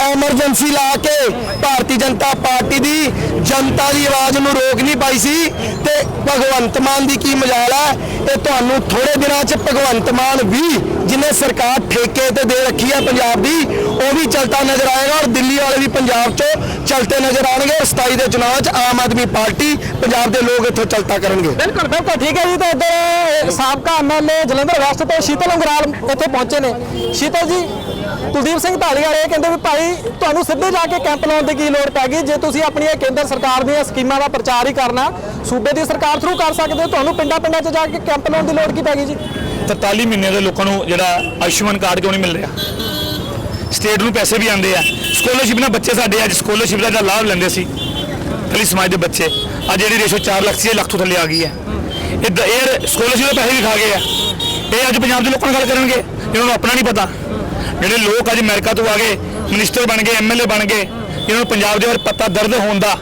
Speaker 3: ਐਮਰਜੈਂਸੀ ਲਾ ਕੇ ਭਾਰਤੀ ਜਨਤਾ ਪਾਰਟੀ ਦੀ ਜਨਤਾ ਦੀ ਆਵਾਜ਼ ਨੂੰ ਰੋਕ ਨਹੀਂ ਪਾਈ ਸੀ ਤੇ ਭਗਵੰਤ ਮਾਨ ਦੀ ਕੀ ਮਜਾਲ ਹੈ? ਇਹ ਤੁਹਾਨੂੰ ਥੋੜੇ ਦਿਨਾਂ 'ਚ ਭਗਵੰਤ ਮਾਨ ਵੀ ਜਿਹਨੇ ਸਰਕਾਰ ਠੇਕੇ ਤੇ ਦੇ ਰੱਖੀ ਹੈ ਪੰਜਾਬ ਦੀ ਉਹ ਵੀ ਚਲਤਾ ਨਜ਼ਰ ਆਏਗਾ ਔਰ ਦਿੱਲੀ ਵਾਲੇ ਵੀ ਪੰਜਾਬ 'ਚੋਂ ਚਲਤੇ ਨਜ਼ਰ ਆਉਣਗੇ ਔਰ 27 ਦੇ ਚੁਣਾਵ 'ਚ ਆਮ ਆਦਮੀ ਪਾਰਟੀ ਪੰਜਾਬ ਦੇ ਲੋਕ ਇੱਥੋਂ ਚਲਤਾ ਕਰਨਗੇ।
Speaker 2: ਬਿਲਕੁਲ ਬਿਲਕੁਲ ਠੀਕ ਹੈ ਜੀ ਤੇ ਇੱਧਰ ਸਾਬਕਾ ਐਮਐਲਏ ਜਲੰਧਰ ਵੈਸਟ ਤੋਂ ਸ਼ੀਤਲ ਅੰਗਰਾਲ ਇੱਥੇ ਪਹੁੰਚੇ ਨੇ। ਸ਼ੀਤਲ ਜੀ ਕੁਲਦੀਪ ਸਿੰਘ ਢਾਲੀਵਾਲ ਇਹ ਕਹਿੰਦੇ ਵੀ ਭਾਈ ਤੁਹਾਨੂੰ ਸਿੱਧੇ ਜਾ ਕੇ ਕੈਂਪ ਲਾਉਣ ਦੀ ਕੀ ਲੋੜ ਪੈ ਗਈ? ਜੇ ਤੁਸੀਂ ਆਪਣੀਆਂ ਕੇਂਦਰ ਸਰਕਾਰ ਦੀਆਂ ਸਕੀਮਾਂ ਦਾ ਪ੍ਰਚਾਰ ਹੀ ਕਰਨਾ ਸੂਬੇ ਦੀ ਸਰਕਾਰ ਥਰੂ ਕਰ ਸਕਦੇ ਹੋ ਤੁਹਾਨੂੰ ਪਿੰਡਾਂ ਪਿੰਡਾਂ 'ਚ ਜਾ ਕੇ ਕੈਂਪ ਲਾਉਣ ਦੀ ਲੋੜ ਕੀ ਪੈ ਗਈ ਜੀ?
Speaker 1: 43 ਮਹੀਨੇ ਦੇ ਲੋਕਾਂ ਨੂੰ ਜਿਹੜਾ ਆਯੁਸ਼ਮਾਨ ਕਾਰਡ ਕਿਉਂ ਨਹੀਂ ਮਿਲ ਰਿਹਾ? ਸਟੇਟ ਨੂੰ ਪੈਸੇ ਵੀ ਆਉਂਦੇ ਆ। ਸਕਾਲਰਸ਼ਿਪ ਨਾਲ ਬੱਚੇ ਸਾਡੇ ਅੱਜ ਸਕਾਲਰਸ਼ਿਪ ਦਾ ਜਿਹੜਾ ਲਾਭ ਲੈਂਦੇ ਸੀ। ਦਲਿਤ ਸਮਾਜ ਦੇ ਬੱਚੇ। ਅੱਜ ਜਿਹੜੀ ਰੇਸ਼ੋ 4 ਲੱਖ ਸੀ ਇਹ ਲੱਖ ਤੋਂ ਥੱਲੇ ਆ ਗਈ ਹੈ ਇਹ ਦ- ਇਹ ਸਕਾਲਰਸ਼ਿਪ ਦੇ ਪੈਸੇ ਵੀ ਖਾ ਗਏ ਆ। ਇਹ ਅੱਜ ਪੰਜਾਬ ਦੇ ਲੋਕਾਂ ਨਾਲ ਗੱਲ ਕਰਨਗੇ ਇਹਨਾਂ ਨੂੰ ਆਪਣਾ ਨਹੀਂ ਪਤਾ। ਜਿਹੜੇ ਲੋਕ ਅੱਜ ਅਮਰੀਕਾ ਤੋਂ ਆ ਗਏ ਮਿਨਿਸਟਰ ਬਣ ਗਏ ਐਮਐਲਏ ਬਣ ਗਏ ਇਹਨਾਂ ਨੂੰ ਪੰਜਾਬ ਦੇ ਬਾਰੇ ਪਤਾ ਦਰਦ ਹੋਣ ਦਾ,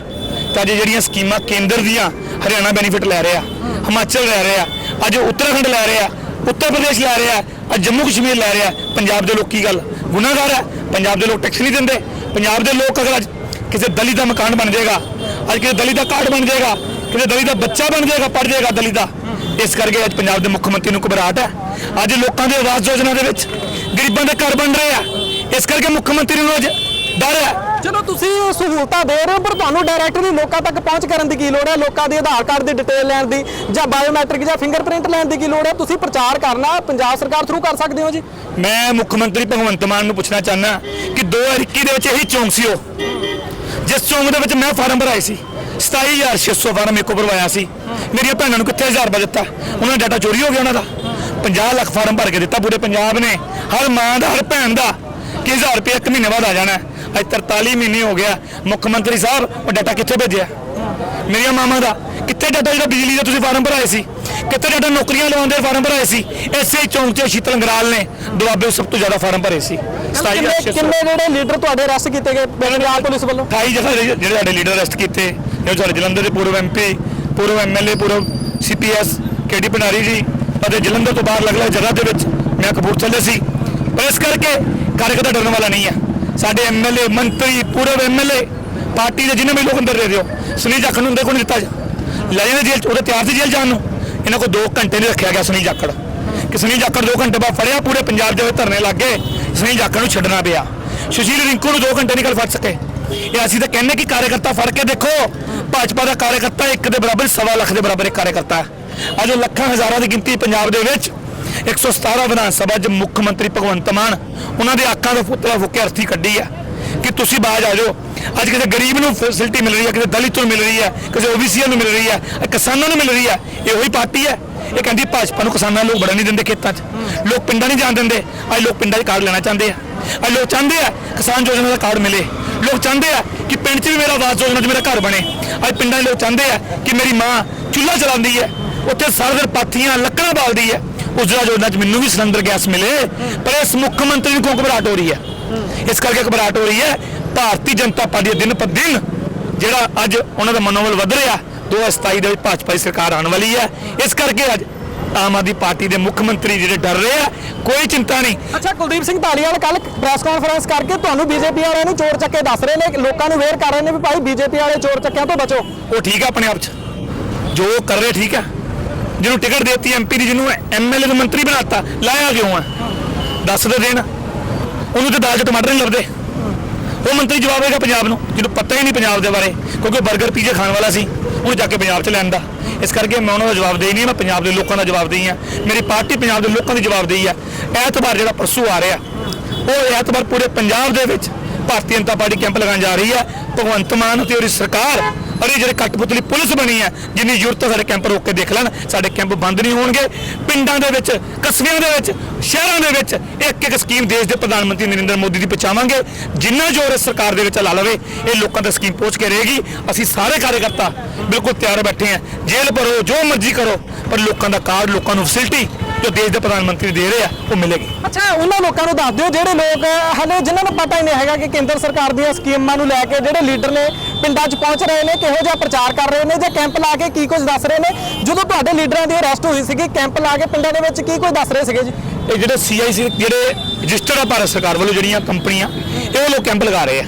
Speaker 1: ਤਾਂ ਅੱਜ ਜਿਹੜੀਆਂ ਸਕੀਮਾਂ ਕੇਂਦਰ ਦੀਆਂ ਹਰਿਆਣਾ ਬੈਨੀਫਿਟ ਲੈ ਰਿਹਾ ਹਿਮਾਚਲ ਲੈ ਰਿਹਾ ਅੱਜ ਉੱਤਰਾਖੰਡ ਲੈ ਰਿਹਾ ਉੱਤਰ ਪ੍ਰਦੇਸ਼ ਲੈ ਰਿਹਾ ਅੱਜ ਜੰਮੂ ਕਸ਼ਮੀਰ ਲੈ ਰਿਹਾ ਪੰਜਾਬ ਦੇ ਲੋਕ ਕੀ ਗੱਲ? ਗੁਨਾਹਗਾਰ ਹੈ। ਪੰਜਾਬ ਦੇ ਲੋਕ ਟੈਕਸ ਨਹੀਂ ਦਿੰਦੇ। ਪੰਜਾਬ ਦੇ ਲੋਕ ਅਗਰ ਅੱਜ ਕਿਸੇ ਦਲਿਤ ਦਾ ਮਕਾਨ ਬਣ ਜਾਏਗਾ, ਅੱਜ ਕਿਸੇ ਦਲਿਤ ਦਾ ਕਾਰਡ ਬਣ ਜਾਏਗਾ, ਕਿਸੇ ਦਲਿਤ ਦਾ ਬੱਚਾ ਬਣ ਜਾਏਗਾ ਪੜ ਜਾਏਗਾ ਦਲਿਤ ਦਾ, ਇਸ ਕਰਕੇ ਅੱਜ ਪੰਜਾਬ ਦੇ ਮੁੱਖ ਮੰਤਰੀ ਨੂੰ ਘਬਰਾਹਟ ਹੈ। ਅੱਜ ਲੋਕਾਂ ਦੇ ਆਵਾਜ਼ ਯੋਜਨਾ ਦੇ ਵਿੱਚ ਗਰੀਬਾਂ ਦੇ ਘਰ ਬਣ ਰਹੇ ਆ। ਇਸ ਕਰਕੇ ਮੁੱਖ ਮੰਤਰੀ ਨੂੰ ਅੱਜ ਡਰ ਹੈ।
Speaker 2: ਚਲੋ ਤੁਸੀਂ ਉਹ ਸਹੂਲਤਾਂ ਦੇ ਰਹੇ ਹੋ, ਪਰ ਤੁਹਾਨੂੰ ਡਾਇਰੈਕਟਲੀ ਲੋਕਾਂ ਤੱਕ ਪਹੁੰਚ ਕਰਨ ਦੀ ਕੀ ਲੋੜ ਹੈ? ਲੋਕਾਂ ਦੇ ਆਧਾਰ ਕਾਰਡ ਦੀ ਡਿਟੇਲ ਲੈਣ ਦੀ ਜਾਂ ਬਾਇਓਮੈਟ੍ਰਿਕ ਜਾਂ ਫਿੰਗਰਪ੍ਰਿੰਟ ਲੈਣ ਦੀ ਕੀ ਲੋੜ ਹੈ? ਤੁਸੀਂ ਪ੍ਰਚਾਰ ਕਰਨਾ, ਪੰਜਾਬ ਸਰਕਾਰ ਥਰੂ ਕਰ ਸਕਦੇ ਹੋ ਜੀ?
Speaker 1: ਮੈਂ ਮੁੱਖ ਮੰਤਰੀ ਭਗਵੰਤ ਮਾਨ ਨੂੰ ਪੁੱਛਣਾ ਚਾਹਨਾ ਕਿ 2021 ਦੇ ਵਿੱਚ ਇਹੀ ਚੌਂਕ ਸੀ ਉਹ? ਜਿਸ ਚੌਂਕ ਦੇ ਵਿੱਚ ਮੈਂ ਫਾਰਮ ਭਰਾਏ ਸੀ 27600 ਫਾਰਮ ਮੇਰੇ ਕੋਲ ਭਰਵਾਇਆ ਸੀ। ਮੇਰੀਆਂ ਭੈਣਾਂ ਨੂੰ ਕਿੱਥੇ 1000 ਰੁਪਏ ਦਿੱਤਾ? ਉਹਨਾਂ ਦਾ ਡਾਟਾ ਚੋਰੀ ਹੋ ਗਿਆ ਉਹਨਾਂ ਦਾ। 50 ਲੱਖ ਫਾਰਮ ਭਰ ਕੇ ਦਿੱਤਾ ਪੂਰੇ ਪੰਜਾਬ ਨੇ। ਹਰ ਮਾਂ ਦਾ, ਹਰ ਭੈਣ ਦਾ ਕਿ 1000 ਰੁਪਏ ਇੱਕ ਮਹੀਨੇ ਬਾਅਦ ਆ ਜਾਣਾ। ਅੱਜ 43 ਮਹੀਨੇ ਹੋ ਗਿਆ ਮੁੱਖ ਮੰਤਰੀ ਸਾਹਿਬ ਉਹ ਡਾਟਾ ਕਿੱਥੇ ਭੇਜਿਆ? ਮੇਰੀਆਂ ਮਾਮਾ ਦਾ। ਕਿੱਥੇ ਡਾਟਾ ਜਿਹੜਾ ਬਿਜਲੀ ਦਾ ਤੁਸੀਂ ਫਾਰਮ ਭਰਾਏ ਸੀ? ਕਿੱਥੇ ਡਾਟਾ ਨੌਕਰੀਆਂ ਲਵਾਉਣ ਦੇ ਫਾਰਮ ਭਰਾਏ ਸੀ? ਹੀ ਚੌਂਕ 'ਚ ਸ਼ੀਤਲ ਅੰਗਰਾਲ ਨੇ ਦੁਆਬੇ ਸਭ ਤੋਂ ਜ਼ਿਆਦਾ ਫਾਰਮ ਭਰੇ ਸੀ।
Speaker 2: ਕਿੰਨੇ
Speaker 1: 27600
Speaker 2: ਕਿੰਨੇ ਜਿਹੜੇ ਲੀਡਰ ਤੁਹਾਡੇ ਅਰੈਸਟ ਕੀਤੇ ਗਏ? ਪੰਜਾਬ ਪੁਲਿਸ ਵੱਲੋਂ?
Speaker 1: 28 ਜਗ੍ਹਾ ਦੇ ਜਿਹੜੇ ਸਾਡੇ ਲੀਡਰ ਅਰੈਸਟ ਕੀਤੇ। ਜਿਵੇਂ ਸਾਡੇ ਜਲੰਧਰ ਦੇ ਪੂਰਵ ਐਮਪੀ ਪੂਰਵ ਐਮਐਲਏ ਪੂਰਵ ਸੀਪੀਐਸ ਕੇਡੀ ਭੰਡਾਰੀ ਜੀ ਅਤੇ ਜਲੰਧਰ ਤੋਂ ਬਾਹਰ ਅਲੱਗ-ਅਲੱਗ ਜਗ੍ਹਾ ਦੇ ਵਿੱਚ ਮੈਂ ਕਪੂਰਥਲੇ ਸੀ। ਪਰ ਇਸ ਕਰਕੇ ਕਾਰਜਕਰਤਾ ਡਰਨ ਵਾਲਾ ਨਹੀਂ ਹੈ ਸਾਡੇ ਐਮਐਲਏ ਮੰਤਰੀ ਪੂਰਵ ਐਮਐਲਏ ਪਾਰਟੀ ਦੇ ਜਿੰਨੇ ਵੀ ਲੋਕ ਅੰਦਰ ਦੇ ਦਿਓ ਸੁਨੀਲ ਜਾਖੜ ਨੂੰ ਦੇਖੋ ਨਹੀਂ ਦਿੱਤਾ ਲੈ ਜਾਂਦੇ ਜੇਲ੍ਹ 'ਚ, ਉਹਦੇ ਤਿਆਰ ਸੀ ਜੇਲ੍ਹ ਜਾਣ ਨੂੰ। ਇਹਨਾਂ ਕੋਲ 2 ਘੰਟੇ ਨਹੀਂ ਰੱਖਿਆ ਗਿਆ ਸੁਨੀਲ ਜਾਖੜ। ਕਿ ਸੁਨੀਲ ਜਾਖੜ 2 ਘੰਟੇ ਬਾਅਦ ਫੜਿਆ ਪੂਰੇ ਪੰਜਾਬ ਦੇ ਵਿੱਚ ਧਰਨੇ ਲੱਗ ਗਏ ਸੁਨੀਲ ਜਾਖੜ ਨੂੰ ਛੱਡਣਾ ਪਿਆ। ਸੁਸ਼ੀਲ ਰਿੰਕੂ ਨੂੰ 2 ਘੰਟੇ ਨਿਕਲ ਫੜ ਸਕੇ। ਇਹ ਅਸੀਂ ਤਾਂ ਕਹਿੰਦੇ ਕਿ ਕਾਰਜਕਰਤਾ ਫੜ ਕੇ ਦੇਖੋ ਭਾਜਪਾ ਦਾ ਕਾਰਜਕਰਤਾ ਇੱਕ ਦੇ ਬਰਾਬਰ ਸਵਾ ਲੱਖ ਦੇ ਬਰਾਬਰ ਇੱਕ ਕਾਰਜਕਰਤਾ ਹੈ। ਅੱਜ ਉਹ ਲੱਖਾਂ ਹਜ਼ਾਰਾਂ ਦੀ ਗਿਣਤੀ ਪੰਜਾਬ ਦੇ ਵਿੱਚ 117 ਵਿਧਾਨ ਸਭਾ 'ਚ ਮੁੱਖ ਮੰਤਰੀ ਭਗਵੰਤ ਮਾਨ, ਉਹਨਾਂ ਦੇ ਅੱਖਾਂ ਦਾ ਪੁੱਤਰਾ ਫੁੱਕੇ ਅਰਥੀ ਕੱਢੀ ਆ ਕਿ ਤੁਸੀਂ ਬਾਜ ਆ ਜਾਓ। ਅੱਜ ਕਿਸੇ ਗਰੀਬ ਨੂੰ ਫੈਸਿਲਿਟੀ ਮਿਲ ਰਹੀ ਹੈ ਕਿਸੇ ਦਲਿਤ ਨੂੰ ਮਿਲ ਰਹੀ ਹੈ ਕਿਸੇ ਓਬੀਸੀ ਨੂੰ ਮਿਲ ਰਹੀ ਹੈ ਇਹ ਕਿਸਾਨਾਂ ਨੂੰ ਮਿਲ ਰਹੀ ਹੈ ਇਹੋ ਹੀ ਪਾਰਟੀ ਹੈ ਇਹ ਕਹਿੰਦੀ ਭਾਜਪਾ ਨੂੰ ਕਿਸਾਨਾਂ ਨੂੰ ਲੋਕ ਬੜਾ ਨਹੀਂ ਦਿੰਦੇ ਖੇਤਾਂ 'ਚ। ਲੋਕ ਪਿੰਡਾਂ ਨਹੀਂ ਜਾਣ ਦਿੰਦੇ। ਅੱਜ ਲੋਕ ਪਿੰਡਾਂ 'ਚ ਕਾਰਡ ਲੈਣਾ ਚਾਹੁੰਦੇ ਆ। ਅੱਜ ਲੋਕ ਚਾਹੁੰਦੇ ਆ ਕਿਸਾਨ ਯੋਜਨਾ ਦਾ ਕਾਰਡ ਮਿਲੇ। ਲੋਕ ਚਾਹੁੰਦੇ ਆ ਕਿ ਪਿੰਡ 'ਚ ਵੀ ਮੇਰਾ ਆਵਾਜ਼ ਯੋਜਨਾ 'ਚ ਮੇਰਾ ਘਰ ਬਣੇ। ਅੱਜ ਪਿੰਡਾਂ ਦੇ ਲੋਕ ਚਾਹੁੰਦੇ ਆ ਕਿ ਮੇਰੀ ਮਾਂ ਚੁੱਲ੍ਹਾ ਚਲਾਉਂਦੀ ਹੈ। ਉੱਥੇ ਸਾਰਾ ਦਿਨ ਪਾਥੀਆਂ ਲੱਕੜਾਂ ਬਾਲਦੀ ਹੈ। ਉਜਲਾ ਯੋਜਨਾ 'ਚ ਮੈਨੂੰ ਵੀ ਸਿਲੰਡਰ ਗੈਸ ਮਿਲੇ ਪਰ ਇਸ ਮੁੱਖ ਮੰਤਰੀ ਨੂੰ ਕਿਉਂ ਘਬਰਾਹਟ ਹੋ ਰਹੀ ਹੈ? ਇਸ ਕਰਕੇ ਘਬਰਾਹਟ ਹੋ ਰਹੀ ਹੈ ਭਾਰਤੀ ਜਨਤਾ ਪਾਰਟੀ ਦੇ ਦਿਨ ਪਰ ਦਿਨ ਜਿਹੜਾ ਅੱਜ ਉਹਨਾਂ ਦਾ ਮਨੋਬਲ ਵਧ ਰਿਹਾ 2027 ਦੇ ਵਿੱਚ ਭਾਜਪਾ ਦੀ ਸਰਕਾਰ ਆਉਣ ਵਾਲੀ ਹੈ। ਇਸ ਕਰਕੇ ਅੱਜ ਆਮ ਆਦਮੀ ਪਾਰਟੀ ਦੇ ਮੁੱਖ ਮੰਤਰੀ ਜਿਹੜੇ ਡਰ ਰਹੇ ਆ ਕੋਈ ਚਿੰਤਾ ਨਹੀਂ।
Speaker 2: ਅੱਛਾ ਕੁਲਦੀਪ ਸਿੰਘ ਢਾਲੀਵਾਲ ਕੱਲ ਪ੍ਰੈਸ ਕਾਨਫਰੰਸ ਕਰਕੇ ਤੁਹਾਨੂੰ ਬੀਜੇਪੀ ਵਾਲਿਆਂ ਨੂੰ ਚੋਰ ਚੱਕੇ ਦੱਸ ਰਹੇ ਨੇ ਲੋਕਾਂ ਨੂੰ ਵੇਅਰ ਕਰ ਰਹੇ ਨੇ ਵੀ ਭਾਈ ਬੀਜੇਪੀ ਵਾਲੇ ਚੋਰ ਚੱਕਿਆਂ ਤੋਂ ਬਚੋ।
Speaker 1: ਉਹ ਠੀਕ ਹੈ ਆਪਣੇ ਆਪ 'ਚ? ਜੋ ਕਰ ਰਹੇ ਠੀਕ ਹੈ ਜਿਹਨੂੰ ਟਿਕਟ ਦੇਤੀ ਐਮਪੀ ਦੀ, ਜਿਹਨੂੰ ਐਮਐਲਏ ਨੂੰ ਮੰਤਰੀ ਬਣਾਤਾ, ਲਾਇਆ ਕਿਉਂ ਆ? ਦੱਸ ਦੇ ਦੇਣ। ਉਹਨੂੰ ਤੇ ਦਾਲ 'ਚ ਟਮਾਟਰ ਨਹੀਂ ਲੱਭਦੇ ਉਹ ਮੰਤਰੀ ਜਵਾਬ ਦੇਗਾ ਪੰਜਾਬ ਨੂੰ, ਜਿਹਨੂੰ ਪਤਾ ਹੀ ਨਹੀਂ ਪੰਜਾਬ ਦੇ ਬਾਰੇ, ਕਿਉਂਕਿ 버ਗਰ ਪੀਜ਼ੇ ਖਾਣ ਵਾਲਾ ਸੀ, ਉਹਨੂੰ ਜਾ ਕੇ ਪੰਜਾਬ 'ਚ ਲੈਣ ਦਾ। ਇਸ ਕਰਕੇ ਮੈਂ ਉਹਨਾਂ ਦਾ ਜਵਾਬ ਦੇ ਨਹੀਂ ਮੈਂ ਪੰਜਾਬ ਦੇ ਲੋਕਾਂ ਦਾ ਜਵਾਬ ਦੇਈ ਆ ਮੇਰੀ ਪਾਰਟੀ ਪੰਜਾਬ ਦੇ ਲੋਕਾਂ ਦੀ ਜਵਾਬ ਦੇਈ ਆ। ਐਤਵਾਰ ਜਿਹੜਾ ਪਰਸੂ ਆ ਰਿਹਾ, ਉਹ ਐਤਵਾਰ ਪੂਰੇ ਪੰਜਾਬ ਦੇ ਵਿੱਚ ਭਾਰਤੀ ਜਨਤਾ ਪਾਰਟੀ ਕੈਂਪ ਲਗਾਉਣ ਜਾ ਰਹੀ ਹੈ ਭਗਵੰਤ ਮਾਨ ਅਤੇ ਉਹਦੀ ਸਰਕਾਰ ਔਰ ਇਹ ਜਿਹੜੇ ਕਟਪੁਤਲੀ ਪੁਲਿਸ ਬਣੀ ਹੈ, ਜਿੰਨੀ ਜ਼ਰੂਰਤ ਹੈ, ਸਾਡੇ ਕੈਂਪ ਰੋਕ ਕੇ ਦੇਖ ਲੈਣ। ਸਾਡੇ ਕੈਂਪ ਬੰਦ ਨਹੀਂ ਹੋਣਗੇ। ਪਿੰਡਾਂ ਦੇ ਵਿੱਚ, ਕਸਬਿਆਂ ਦੇ ਵਿੱਚ, ਸ਼ਹਿਰਾਂ ਦੇ ਵਿੱਚ ਇੱਕ ਇੱਕ ਸਕੀਮ ਦੇਸ਼ ਦੇ ਪ੍ਰਧਾਨ ਮੰਤਰੀ ਨਰਿੰਦਰ ਮੋਦੀ ਦੀ ਪਹੁੰਚਾਵਾਂਗੇ। ਜਿੰਨਾ ਜ਼ੋਰ ਇਸ ਸਰਕਾਰ ਦੇ ਵਿੱਚ ਲਾ ਲਵੇ, ਇਹ ਲੋਕਾਂ ਤੱਕ ਸਕੀਮ ਪਹੁੰਚ ਕੇ ਰਹੇਗੀ। ਅਸੀਂ ਸਾਰੇ ਕਾਰਜਕਰਤਾ ਬਿਲਕੁਲ ਤਿਆਰ ਬੈਠੇ ਹਾਂ। ਜੇਲ੍ਹ ਭਰੋ, ਜੋ ਮਰਜ਼ੀ ਕਰੋ, ਪਰ ਲੋਕਾਂ ਦਾ ਕਾਰਡ, ਲੋਕਾਂ ਨੂੰ ਫੈਸਿਲਿਟੀ ਜੋ ਦੇਸ਼ ਦੇ ਪ੍ਰਧਾਨ ਮੰਤਰੀ ਦੇ ਰਹੇ ਆ ਉਹ ਮਿਲੇਗੀ।
Speaker 2: ਅੱਛਾ ਉਹਨਾਂ ਲੋਕਾਂ ਨੂੰ ਦੱਸ ਦਿਓ ਜਿਹੜੇ ਲੋਕ ਹਲੇ ਜਿਨ੍ਹਾਂ ਨੂੰ ਪਤਾ ਹੀ ਨਹੀਂ ਹੈਗਾ ਕਿ ਕੇਂਦਰ ਸਰਕਾਰ ਦੀਆਂ ਸਕੀਮਾਂ ਨੂੰ ਲੈ ਕੇ ਜਿਹੜੇ ਲੀਡਰ ਨੇ ਪਿੰਡਾਂ 'ਚ ਪਹੁੰਚ ਰਹੇ ਨੇ ਕਿਹੋ ਜਿਹਾ ਪ੍ਰਚਾਰ ਕਰ ਰਹੇ ਨੇ ਜਾਂ ਕੈਂਪ ਲਾ ਕੇ ਕੀ ਕੁਝ ਦੱਸ ਰਹੇ ਨੇ। ਜਦੋਂ ਤੁਹਾਡੇ ਲੀਡਰਾਂ ਦੀ ਅਰੈਸਟ ਹੋਈ ਸੀਗੀ ਕੈਂਪ ਲਾ ਕੇ ਪਿੰਡਾਂ ਦੇ ਵਿੱਚ ਕੀ ਕੁਝ ਦੱਸ ਰਹੇ ਸੀਗੇ ਜੀ?
Speaker 1: ਇਹ ਜਿਹੜੇ ਸੀਆਈਸੀ ਜਿਹੜੇ ਰਜਿਸਟਰਡ ਆ ਭਾਰਤ ਸਰਕਾਰ ਵੱਲੋਂ ਜਿਹੜੀਆਂ ਕੰਪਨੀਆਂ ਇਹ ਉਹ ਲੋਕ ਕੈਂਪ ਲਗਾ ਰਹੇ ਆ।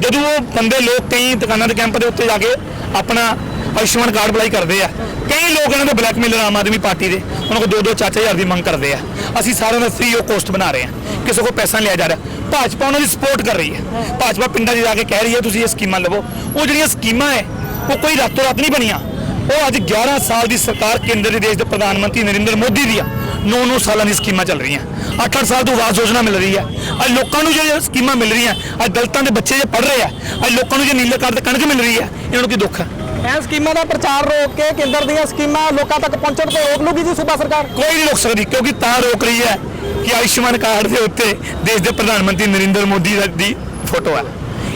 Speaker 1: ਜਦੋਂ ਉਹ ਬੰਦੇ ਲੋਕ ਕਈ ਦੁਕਾਨਾਂ ਦੇ ਕੈਂਪ ਦੇ ਉੱਤੇ ਜਾ ਕੇ ਆਪਣਾ ਆਯੁਸ਼ਮਾਨ ਕਾਰਡ ਅਪਲਾਈ ਕਰਦੇ ਆ। ਕਈ ਲੋਕ ਇਹਨਾਂ ਦੇ ਬਲੈਕਮੇਲਰ ਆਮ ਆਦਮੀ ਪਾਰਟੀ ਦੇ, ਉਹਨਾਂ ਕੋਲ 2-2 ਚਾਚਾ ਹਜ਼ਾਰ ਦੀ ਮੰਗ ਕਰਦੇ ਆ। ਅਸੀਂ ਸਾਰਿਆਂ ਦਾ ਫ੍ਰੀ ਉਹ ਕੋਸਟ ਬਣਾ ਰਹੇ ਹਾਂ ਕਿਸੇ ਕੋਲ ਪੈਸਾ ਲਿਆ ਜਾ ਰਿਹਾ। ਭਾਜਪਾ ਉਹਨਾਂ ਦੀ ਸਪੋਰਟ ਕਰ ਰਹੀ ਹੈ। ਭਾਜਪਾ ਪਿੰਡਾਂ 'ਚ ਜਾ ਕੇ ਕਹਿ ਰਹੀ ਹੈ, ਤੁਸੀਂ ਇਹ ਸਕੀਮਾਂ ਲਵੋ। ਉਹ ਜਿਹੜੀਆਂ ਸਕੀਮਾਂ ਹੈ, ਉਹ ਕੋਈ ਰਾਤੋਂ ਰਾਤ ਨਹੀਂ ਬਣੀਆਂ। ਉਹ ਅੱਜ 11 ਸਾਲ ਦੀ ਸਰਕਾਰ ਕੇਂਦਰ ਦੇ ਦੇਸ਼ ਦੇ ਪ੍ਰਧਾਨ ਮੰਤਰੀ ਨਰਿੰਦਰ ਮੋਦੀ ਦੀ ਆ। 9-9 ਸਾਲਾਂ ਦੀ ਸਕੀਮਾਂ ਚੱਲ ਰਹੀਆਂ। 8-8 ਸਾਲ ਤੋਂ ਆਵਾਸ ਯੋਜਨਾ ਮਿਲ ਰਹੀ ਹੈ। ਅੱਜ ਲੋਕਾਂ ਨੂੰ ਜੇ ਸਕੀਮਾਂ ਮਿਲ ਰਹੀਆਂ, ਅੱਜ ਦਲਿਤਾਂ ਦੇ ਬੱਚੇ ਜੇ ਪੜ੍ਹ ਰਹੇ ਆ, ਅੱਜ ਲੋਕਾਂ ਨੂੰ ਜੇ ਨੀਲੇ ਕਾਰਡ ਤੇ ਕਣਕ ਮਿਲ ਰਹੀ ਹੈ, ਇਹਨਾਂ ਨੂੰ ਕੀ ਦੁੱਖ ਹੈ?
Speaker 2: ਇਹ ਸਕੀਮਾਂ ਦਾ ਪ੍ਰਚਾਰ ਰੋਕ ਕੇ ਕੇਂਦਰ ਦੀਆਂ ਸਕੀਮਾਂ ਲੋਕਾਂ ਤੱਕ ਪਹੁੰਚਣ ਤੋਂ ਰੋਕ ਲੂਗੀ ਜੀ ਸੂਬਾ ਸਰਕਾਰ?
Speaker 1: ਕੋਈ ਨਹੀਂ ਰੋਕ ਸਕਦੀ, ਕਿਉਂਕਿ ਤਾਂ ਰੋਕ ਰਹੀ ਹੈ ਕਿ ਆਯੁਸ਼ਮਾਨ ਕਾਰਡ ਦੇ ਉੱਤੇ ਦੇਸ਼ ਦੇ ਪ੍ਰਧਾਨ ਮੰਤਰੀ ਨਰਿੰਦਰ ਮੋਦੀ ਦੀ ਫੋਟੋ ਹੈ।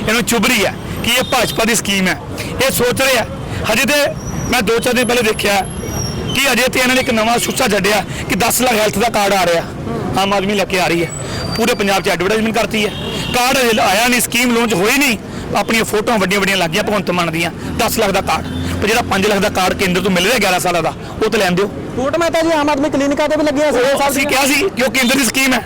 Speaker 1: ਇਹਨੂੰ ਚੁੱਭ ਰਹੀ ਹੈ ਕਿ ਇਹ ਭਾਜਪਾ ਦੀ ਸਕੀਮ ਹੈ। ਇਹ ਸੋਚ ਰਿਹਾ ਹਜੇ ਤੇ ਮੈਂ ਦੋ ਚਾਰ ਦਿਨ ਪਹਿਲੇ ਦੇਖਿਆ ਕਿ ਅਜੇ ਤੇ ਇਹਨਾਂ ਨੇ ਇੱਕ ਨਵਾਂ ਸੁੱਚਾ ਛੱਡਿਆ ਕਿ 10 ਲੱਖ ਹੈਲਥ ਦਾ ਕਾਰਡ ਆ ਰਿਹਾ। ਆਮ ਆਦਮੀ ਲੈ ਕੇ ਆ ਰਹੀ ਹੈ। ਪੂਰੇ ਪੰਜਾਬ 'ਚ ਐਡਵਰਟਾਈਜ਼ਮੈਂਟ ਕਰਤੀ ਹੈ। ਕਾਰਡ ਆਇਆ ਨਹੀਂ, ਸਕੀਮ ਲਾਂਚ ਹੋਈ ਨਹੀਂ। ਆਪਣੀਆਂ ਫੋਟੋਆਂ ਵੱਡੀਆਂ ਵੱਡੀਆਂ ਲੱਗੀਆਂ ਭਗਵੰਤ ਮਾਨ ਦੀਆਂ 10 ਲੱਖ ਦਾ ਕਾਰਡ ਤੇ ਜਿਹੜਾ 5 ਲੱਖ ਦਾ ਕਾਰਡ ਕੇਂਦਰ ਤੋਂ ਮਿਲ ਰਿਹਾ 11 ਸਾਲਾਂ ਦਾ ਉਹ ਤੇ ਲੈਣ ਦਿਓ।
Speaker 2: ਫੂਟ ਮੈਂ ਤਾਂ ਜੀ ਆਮ ਆਦਮੀ ਕਲੀਨਿਕਾਂ ਤੇ ਵੀ ਲੱਗੀਆਂ ਸੀ ਸਾਹਿਬ
Speaker 1: ਅਸੀਂ ਕਿਹਾ ਸੀ ਕਿ ਉਹ ਕੇਂਦਰ ਦੀ ਸਕੀਮ ਹੈ।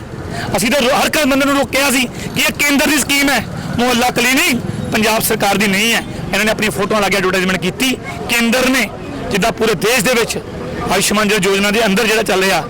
Speaker 1: ਅਸੀਂ ਤਾਂ ਹਰ ਘਰ ਬੰਦੇ ਨੂੰ ਰੋਕਿਆ ਸੀ ਕਿ ਇਹ ਕੇਂਦਰ ਦੀ ਸਕੀਮ ਹੈ। ਮੁਹੱਲਾ ਕਲੀਨਿਕ ਪੰਜਾਬ ਸਰਕਾਰ ਦੀ ਨਹੀਂ ਹੈ। ਇਹਨਾਂ ਨੇ ਆਪਣੀ ਫੋਟੋਆਂ ਲਾ ਕੇ ਐਡਵਰਟਾਈਜ਼ਮੈਂਟ ਕੀਤੀ। ਕੇਂਦਰ ਨੇ ਜਿੱਦਾਂ ਪੂਰੇ ਦੇਸ਼ ਦੇ ਵਿੱਚ ਆਯੁਸ਼ਮਾਨ ਜਿਹੜੀ ਯੋਜਨਾ ਦੇ ਅੰਦਰ ਜਿਹੜਾ ਚੱਲ ਰਿਹਾ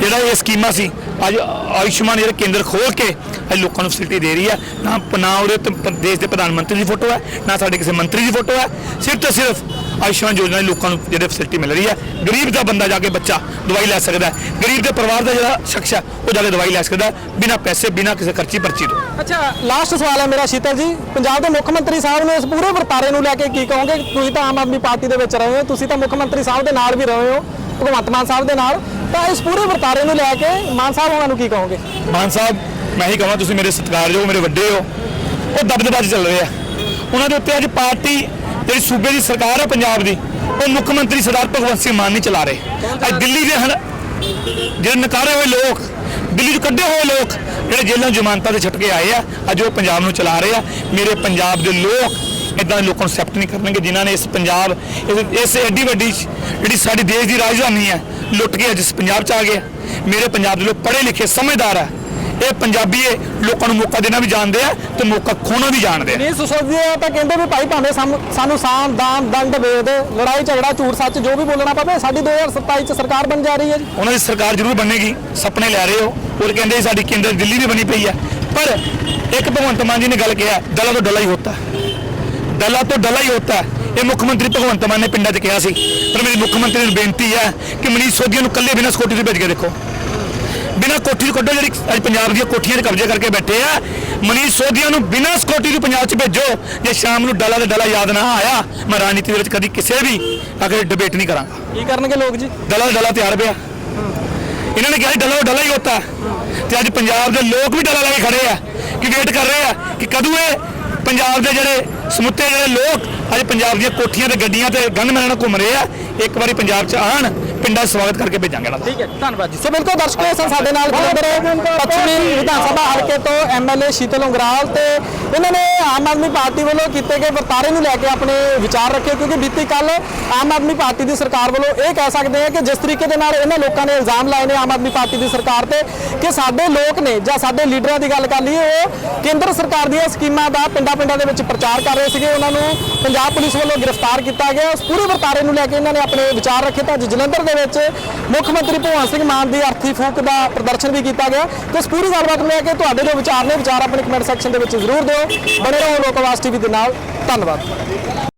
Speaker 1: ਜਿਹੜਾ ਇਹ ਸਕੀਮਾਂ ਸੀ ਅੱਜ ਆਯੁਸ਼ਮਾਨ ਜਿਹੜਾ ਕੇਂਦਰ ਖੋਲ ਕੇ ਅੱਜ ਲੋਕਾਂ ਨੂੰ ਫੈਸਿਲਿਟੀ ਦੇ ਰਹੀ ਹੈ। ਨਾ ਨਾ ਉਹਦੇ ਦੇਸ਼ ਦੇ ਪ੍ਰਧਾਨ ਮੰਤਰੀ ਦੀ ਫੋਟੋ ਹੈ, ਨਾ ਸਾਡੇ ਕਿਸੇ ਮੰਤਰੀ ਦੀ ਫੋਟੋ ਹੈ। ਸਿਰਫ ਤੇ ਸਿਰਫ ਆਯੁਸ਼ਮਾਨ ਯੋਜਨਾ ਦੇ ਲੋਕਾਂ ਨੂੰ ਜਿਹੜੇ ਫੈਸਿਲਿਟੀ ਮਿਲ ਰਹੀ ਹੈ। ਗਰੀਬ ਦਾ ਬੰਦਾ ਜਾ ਕੇ ਬੱਚਾ ਦਵਾਈ ਲੈ ਸਕਦਾ ਹੈ। ਗਰੀਬ ਦੇ ਪਰਿਵਾਰ ਦਾ ਜਿਹੜਾ ਸ਼ਖਸ ਹੈ, ਉਹ ਜਾ ਕੇ ਦਵਾਈ ਲੈ ਸਕਦਾ ਹੈ, ਬਿਨਾਂ ਪੈਸੇ, ਬਿਨਾਂ ਕਿਸੇ ਖਰਚੀ ਪਰਚੀ ਤੋਂ।
Speaker 2: ਅੱਛਾ ਲਾਸਟ ਸਵਾਲ ਹੈ ਮੇਰਾ ਸ਼ੀਤਲ ਜੀ। ਪੰਜਾਬ ਦੇ ਮੁੱਖ ਮੰਤਰੀ ਸਾਹਿਬ ਨੇ ਇਸ ਪੂਰੇ ਵਰਤਾਰੇ ਨੂੰ ਲੈ ਕੇ ਕੀ ਕਹੋਗੇ? ਤੁਸੀਂ ਤਾਂ ਆਮ ਆਦਮੀ ਪਾਰਟੀ ਦੇ ਵਿੱਚ ਰਹੇ ਹੋ, ਤੁਸੀਂ ਤਾਂ ਮੁੱਖ ਮੰਤਰੀ ਸਾਹਿਬ ਦੇ ਨਾਲ ਵੀ ਰਹੇ ਹੋ, ਭਗਵੰਤ ਮਾਨ ਸਾਹਿਬ ਦੇ ਨਾਲ। ਤਾਂ ਇਸ ਪੂਰੇ ਵਰਤਾਰੇ ਨੂੰ ਲੈ ਕੇ ਮਾਨ ਸਾਹਿਬ ਉਹਨਾਂ ਨੂੰ ਕੀ ਕਹੋਗੇ?
Speaker 1: ਮਾਨ ਸਾਹਿਬ, ਮੈਂ ਹੀ ਕਹਾਂ, ਤੁਸੀਂ ਮੇਰੇ ਸਤਿਕਾਰਯੋਗ, ਮੇਰੇ ਵੱਡੇ ਹੋ। ਉਹ ਦਬਦਬਾ 'ਚ ਚੱਲ ਰਿਹਾ। ਉਹਨਾਂ ਦੇ ਉੱਤੇ ਅੱਜ ਪਾਰਟੀ ਜਿਹੜੀ ਸੂਬੇ ਦੀ ਸਰਕਾਰ ਹੈ ਪੰਜਾਬ ਦੀ, ਉਹ ਮੁੱਖ ਮੰਤਰੀ ਸਰਦਾਰ ਭਗਵੰਤ ਸਿੰਘ ਮਾਨ ਨਹੀਂ ਚਲਾ ਰਹੇ। ਅੱਜ ਦਿੱਲੀ ਦੇ ਹਨ, ਜਿਹੜੇ ਨਕਾਰੇ ਹੋਏ ਲੋਕ, ਦਿੱਲੀ 'ਚ ਕੱਢੇ ਹੋਏ ਲੋਕ, ਜਿਹੜੇ ਜੇਲ੍ਹਾਂ ਜ਼ਮਾਨਤਾਂ ਤੇ ਛੱਟ ਕੇ ਆਏ ਆ, ਅੱਜ ਉਹ ਪੰਜਾਬ ਨੂੰ ਚਲਾ ਰਹੇ ਆ। ਮੇਰੇ ਪੰਜਾਬ ਦੇ ਲੋਕ ਇਦਾਂ ਦੇ ਲੋਕਾਂ ਨੂੰ ਐਕਸੈਪਟ ਨਹੀਂ ਕਰਨਗੇ ਜਿਨ੍ਹਾਂ ਨੇ ਇਸ ਪੰਜਾਬ ਇਸ- ਇਸ ਐਡੀ ਵੱਡੀ ਜਿਹੜੀ ਸਾਡੀ ਦੇਸ਼ ਦੀ ਰਾਜਧਾਨੀ ਹੈ ਲੁੱਟ ਕੇ ਅੱਜ ਇਸ ਪੰਜਾਬ 'ਚ ਆ ਗਏ ਆ। ਮੇਰੇ ਪੰਜਾਬ ਦੇ ਲੋਕ ਪੜ੍ਹੇ ਲਿਖੇ ਸਮਝਦਾਰ ਆ। ਇਹ ਪੰਜਾਬੀ ਇਹ ਲੋਕਾਂ ਨੂੰ ਮੌਕਾ ਦੇਣਾ ਵੀ ਜਾਣਦੇ ਆ ਤੇ ਮੌਕਾ ਖੋਣਾ ਵੀ ਜਾਣਦੇ ਆ।
Speaker 2: ਨਹੀਂ ਸੁਸੋਚਦੇ ਆ ਤਾਂ ਕਹਿੰਦੇ ਵੀ ਭਾਈ ਭਾਵੇਂ ਸਾਮ- ਸਾਨੂੰ ਸਾਮ ਦਾਮ ਦੰਡ ਵੇਦ ਲੜਾਈ ਝਗੜਾ ਝੂਠ ਸੱਚ ਜੋ ਵੀ ਬੋਲਣਾ ਪਵੇ ਸਾਡੀ 2027 ਚ ਸਰਕਾਰ ਬਣ ਜਾ ਰਹੀ ਹੈ ਜੀ।
Speaker 1: ਉਹਨਾਂ ਦੀ ਸਰਕਾਰ ਜ਼ਰੂਰ ਬਣੇਗੀ ਸੁਪਨੇ ਲੈ ਰਹੇ ਹੋ। ਉਹ ਕਹਿੰਦੇ ਸੀ ਸਾਡੀ ਕੇਂਦਰ ਦਿੱਲੀ ਵੀ ਬਣੀ ਪਈ ਹੈ। ਪਰ ਇੱਕ ਭਗਵੰਤ ਮਾਨ ਜੀ ਨੇ ਗੱਲ ਕਿਹਾ ਦਲਾ ਤੋਂ ਡਲਾ ਹੀ ਹੁੰਦਾ ਹੈ ਦਲਾ ਤੋਂ ਡਲਾ ਹੀ ਹੁੰਦਾ ਹੈ। ਇਹ ਮੁੱਖ ਮੰਤਰੀ ਭਗਵੰਤ ਮਾਨ ਨੇ ਪਿੰਡਾਂ 'ਚ ਕਿਹਾ ਸੀ। ਪਰ ਮੇਰੀ ਮੁੱਖ ਮੰਤਰੀ ਨੂੰ ਬੇਨਤੀ ਹੈ ਕਿ ਮਨੀਸ਼ ਸੋਧੀਆਂ ਨੂੰ ਕੱਲੇ ਬਿਨਾਂ ਸਕੂਟੀ ਤੋਂ ਭੇਜ ਕੇ ਦੇਖੋ। ਬਿਨਾਂ ਕੋਠੀ ਤੋਂ ਕੱਢੋ ਜਿਹੜੀ ਅੱਜ ਪੰਜਾਬ ਦੀਆਂ ਕੋਠੀਆਂ 'ਤੇ ਕਬਜ਼ੇ ਕਰਕੇ ਬੈਠੇ ਆ। ਮਨੀਸ਼ ਸੋਧੀਆਂ ਨੂੰ ਬਿਨਾਂ ਸਕੂਟੀ ਤੋਂ ਪੰਜਾਬ 'ਚ ਭੇਜੋ। ਜੇ ਸ਼ਾਮ ਨੂੰ ਡਲਾ ਤੇ ਡਲਾ ਯਾਦ ਨਾ ਆਇਆ ਮੈਂ ਰਾਜਨੀਤੀ ਦੇ ਵਿੱਚ ਕਦੀ ਕਿਸੇ ਵੀ ਅਗਰ ਡਿਬੇਟ ਨਹੀਂ ਕਰਾਂਗਾ।
Speaker 2: ਕੀ ਕਰਨਗੇ ਲੋਕ ਜੀ?
Speaker 1: ਡਲਾ ਡਲਾ ਤਿਆਰ ਪਿਆ। ਇਹਨਾਂ ਨੇ ਕਿਹਾ ਡਲਾ ਡਲਾ ਹੀ ਹੁੰਦਾ ਤੇ ਅੱਜ ਪੰਜਾਬ ਦੇ ਲੋਕ ਵੀ ਡਲਾ ਲਾ ਕੇ ਖੜੇ ਆ। ਕਿ ਵੇਟ ਕਰ ਰਹੇ ਆ ਕਿ ਕਦੋਂ ਇਹ ਪੰਜਾਬ ਦੇ ਜਿਹੜੇ ਸਮੁੱਚੇ ਜਿਹੜੇ ਲੋਕ ਅੱਜ ਪੰਜਾਬ ਦੀਆਂ ਕੋਠੀਆਂ ਤੇ ਗੱਡੀਆਂ ਤੇ ਗਨਮੈਨਾਂ ਨਾਲ ਘੁੰਮ ਰਹੇ ਆ, ਇੱਕ ਵਾਰੀ ਪੰਜਾਬ 'ਚ ਆਣ ਪਿੰਡਾਂ 'ਚ ਸਵਾਗਤ ਕਰਕੇ ਭੇਜਾਂਗੇ ਇਹਨਾਂ ਦਾ।
Speaker 2: ਠੀਕ ਹੈ ਧੰਨਵਾਦ ਜੀ। ਸੋ ਬਿਲਕੁਲ ਦਰਸ਼ਕੋ ਇਹ ਸਨ ਸਾਡੇ ਨਾਲ ਜਲੰਧਰ ਪੱਛਮੀ ਵਿਧਾਨ ਸਭਾ ਹਲਕੇ ਤੋਂ ਐਮਐਲਏ ਸ਼ੀਤਲ ਉਂਗਰਾਲ ਤੇ ਇਹਨਾਂ ਨੇ ਆਮ ਆਦਮੀ ਪਾਰਟੀ ਵੱਲੋਂ ਕੀਤੇ ਗਏ ਵਰਤਾਰੇ ਨੂੰ ਲੈ ਕੇ ਆਪਣੇ ਵਿਚਾਰ ਰੱਖੇ ਕਿਉਂਕਿ ਬੀਤੀ ਕੱਲ ਆਮ ਆਦਮੀ ਪਾਰਟੀ ਦੀ ਸਰਕਾਰ ਵੱਲੋਂ ਇਹ ਕਹਿ ਸਕਦੇ ਆ ਕਿ ਜਿਸ ਤਰੀਕੇ ਦੇ ਨਾਲ ਇਹਨਾਂ ਲੋਕਾਂ ਨੇ ਇਲਜ਼ਾਮ ਲਾਏ ਨੇ ਆਮ ਆਦਮੀ ਪਾਰਟੀ ਦੀ ਸਰਕਾਰ ਤੇ ਕਿ ਸਾਡੇ ਲੋਕ ਨੇ ਜਾਂ ਸਾਡੇ ਲੀਡਰਾਂ ਦੀ ਗੱਲ ਕਰ ਲਈਏ ਉਹ ਕੇਂਦਰ ਸਰਕਾਰ ਦੀਆਂ ਸਕੀਮਾਂ ਦਾ ਪਿੰਡਾਂ ਪਿੰਡਾਂ ਦੇ ਵਿੱਚ ਪ੍ਰਚਾਰ ਕਰ ਰਹੇ ਸੀਗੇ। ਉਹਨਾਂ ਨੂੰ ਪੰਜਾਬ ਪੁਲਿਸ ਵੱਲੋਂ ਗ੍ਰਿਫਤਾਰ ਕੀਤਾ ਗਿਆ। ਉਸ ਪੂਰੇ ਵਰਤਾਰੇ ਨੂੰ ਲੈ ਕੇ ਇਹਨਾਂ ਨੇ ਆਪਣੇ ਵਿਚਾਰ ਰੱਖੇ ਤਾਂ ਅੱਜ ਜਲੰਧਰ ਦੇ ਵਿੱਚ ਮੁੱਖ ਮੰਤਰੀ ਭਗਵੰਤ ਸਿੰਘ ਮਾਨ ਦੀ ਅਰਥੀ ਫੂਕ ਦਾ ਪ੍ਰਦਰਸ਼ਨ ਵੀ ਕੀਤਾ ਗਿਆ। ਤੇ ਇਸ ਪੂਰੀ ਗੱਲਬਾਤ ਨੂੰ ਲੈ ਕੇ ਤੁਹਾਡੇ ਜੋ ਵਿਚਾਰ ਨੇ, ਵਿਚਾਰ ਆਪਣੇ ਕਮੈਂਟ ਸੈਕਸ਼ਨ ਦੇ ਵਿੱਚ ਜ਼ਰੂਰ ਦਿਓ। ਬਣੇ ਰਹੋ ਲੋਕ ਆਵਾਜ਼ ਟੀਵੀ ਦੇ ਨਾਲ। ਧੰਨਵਾਦ।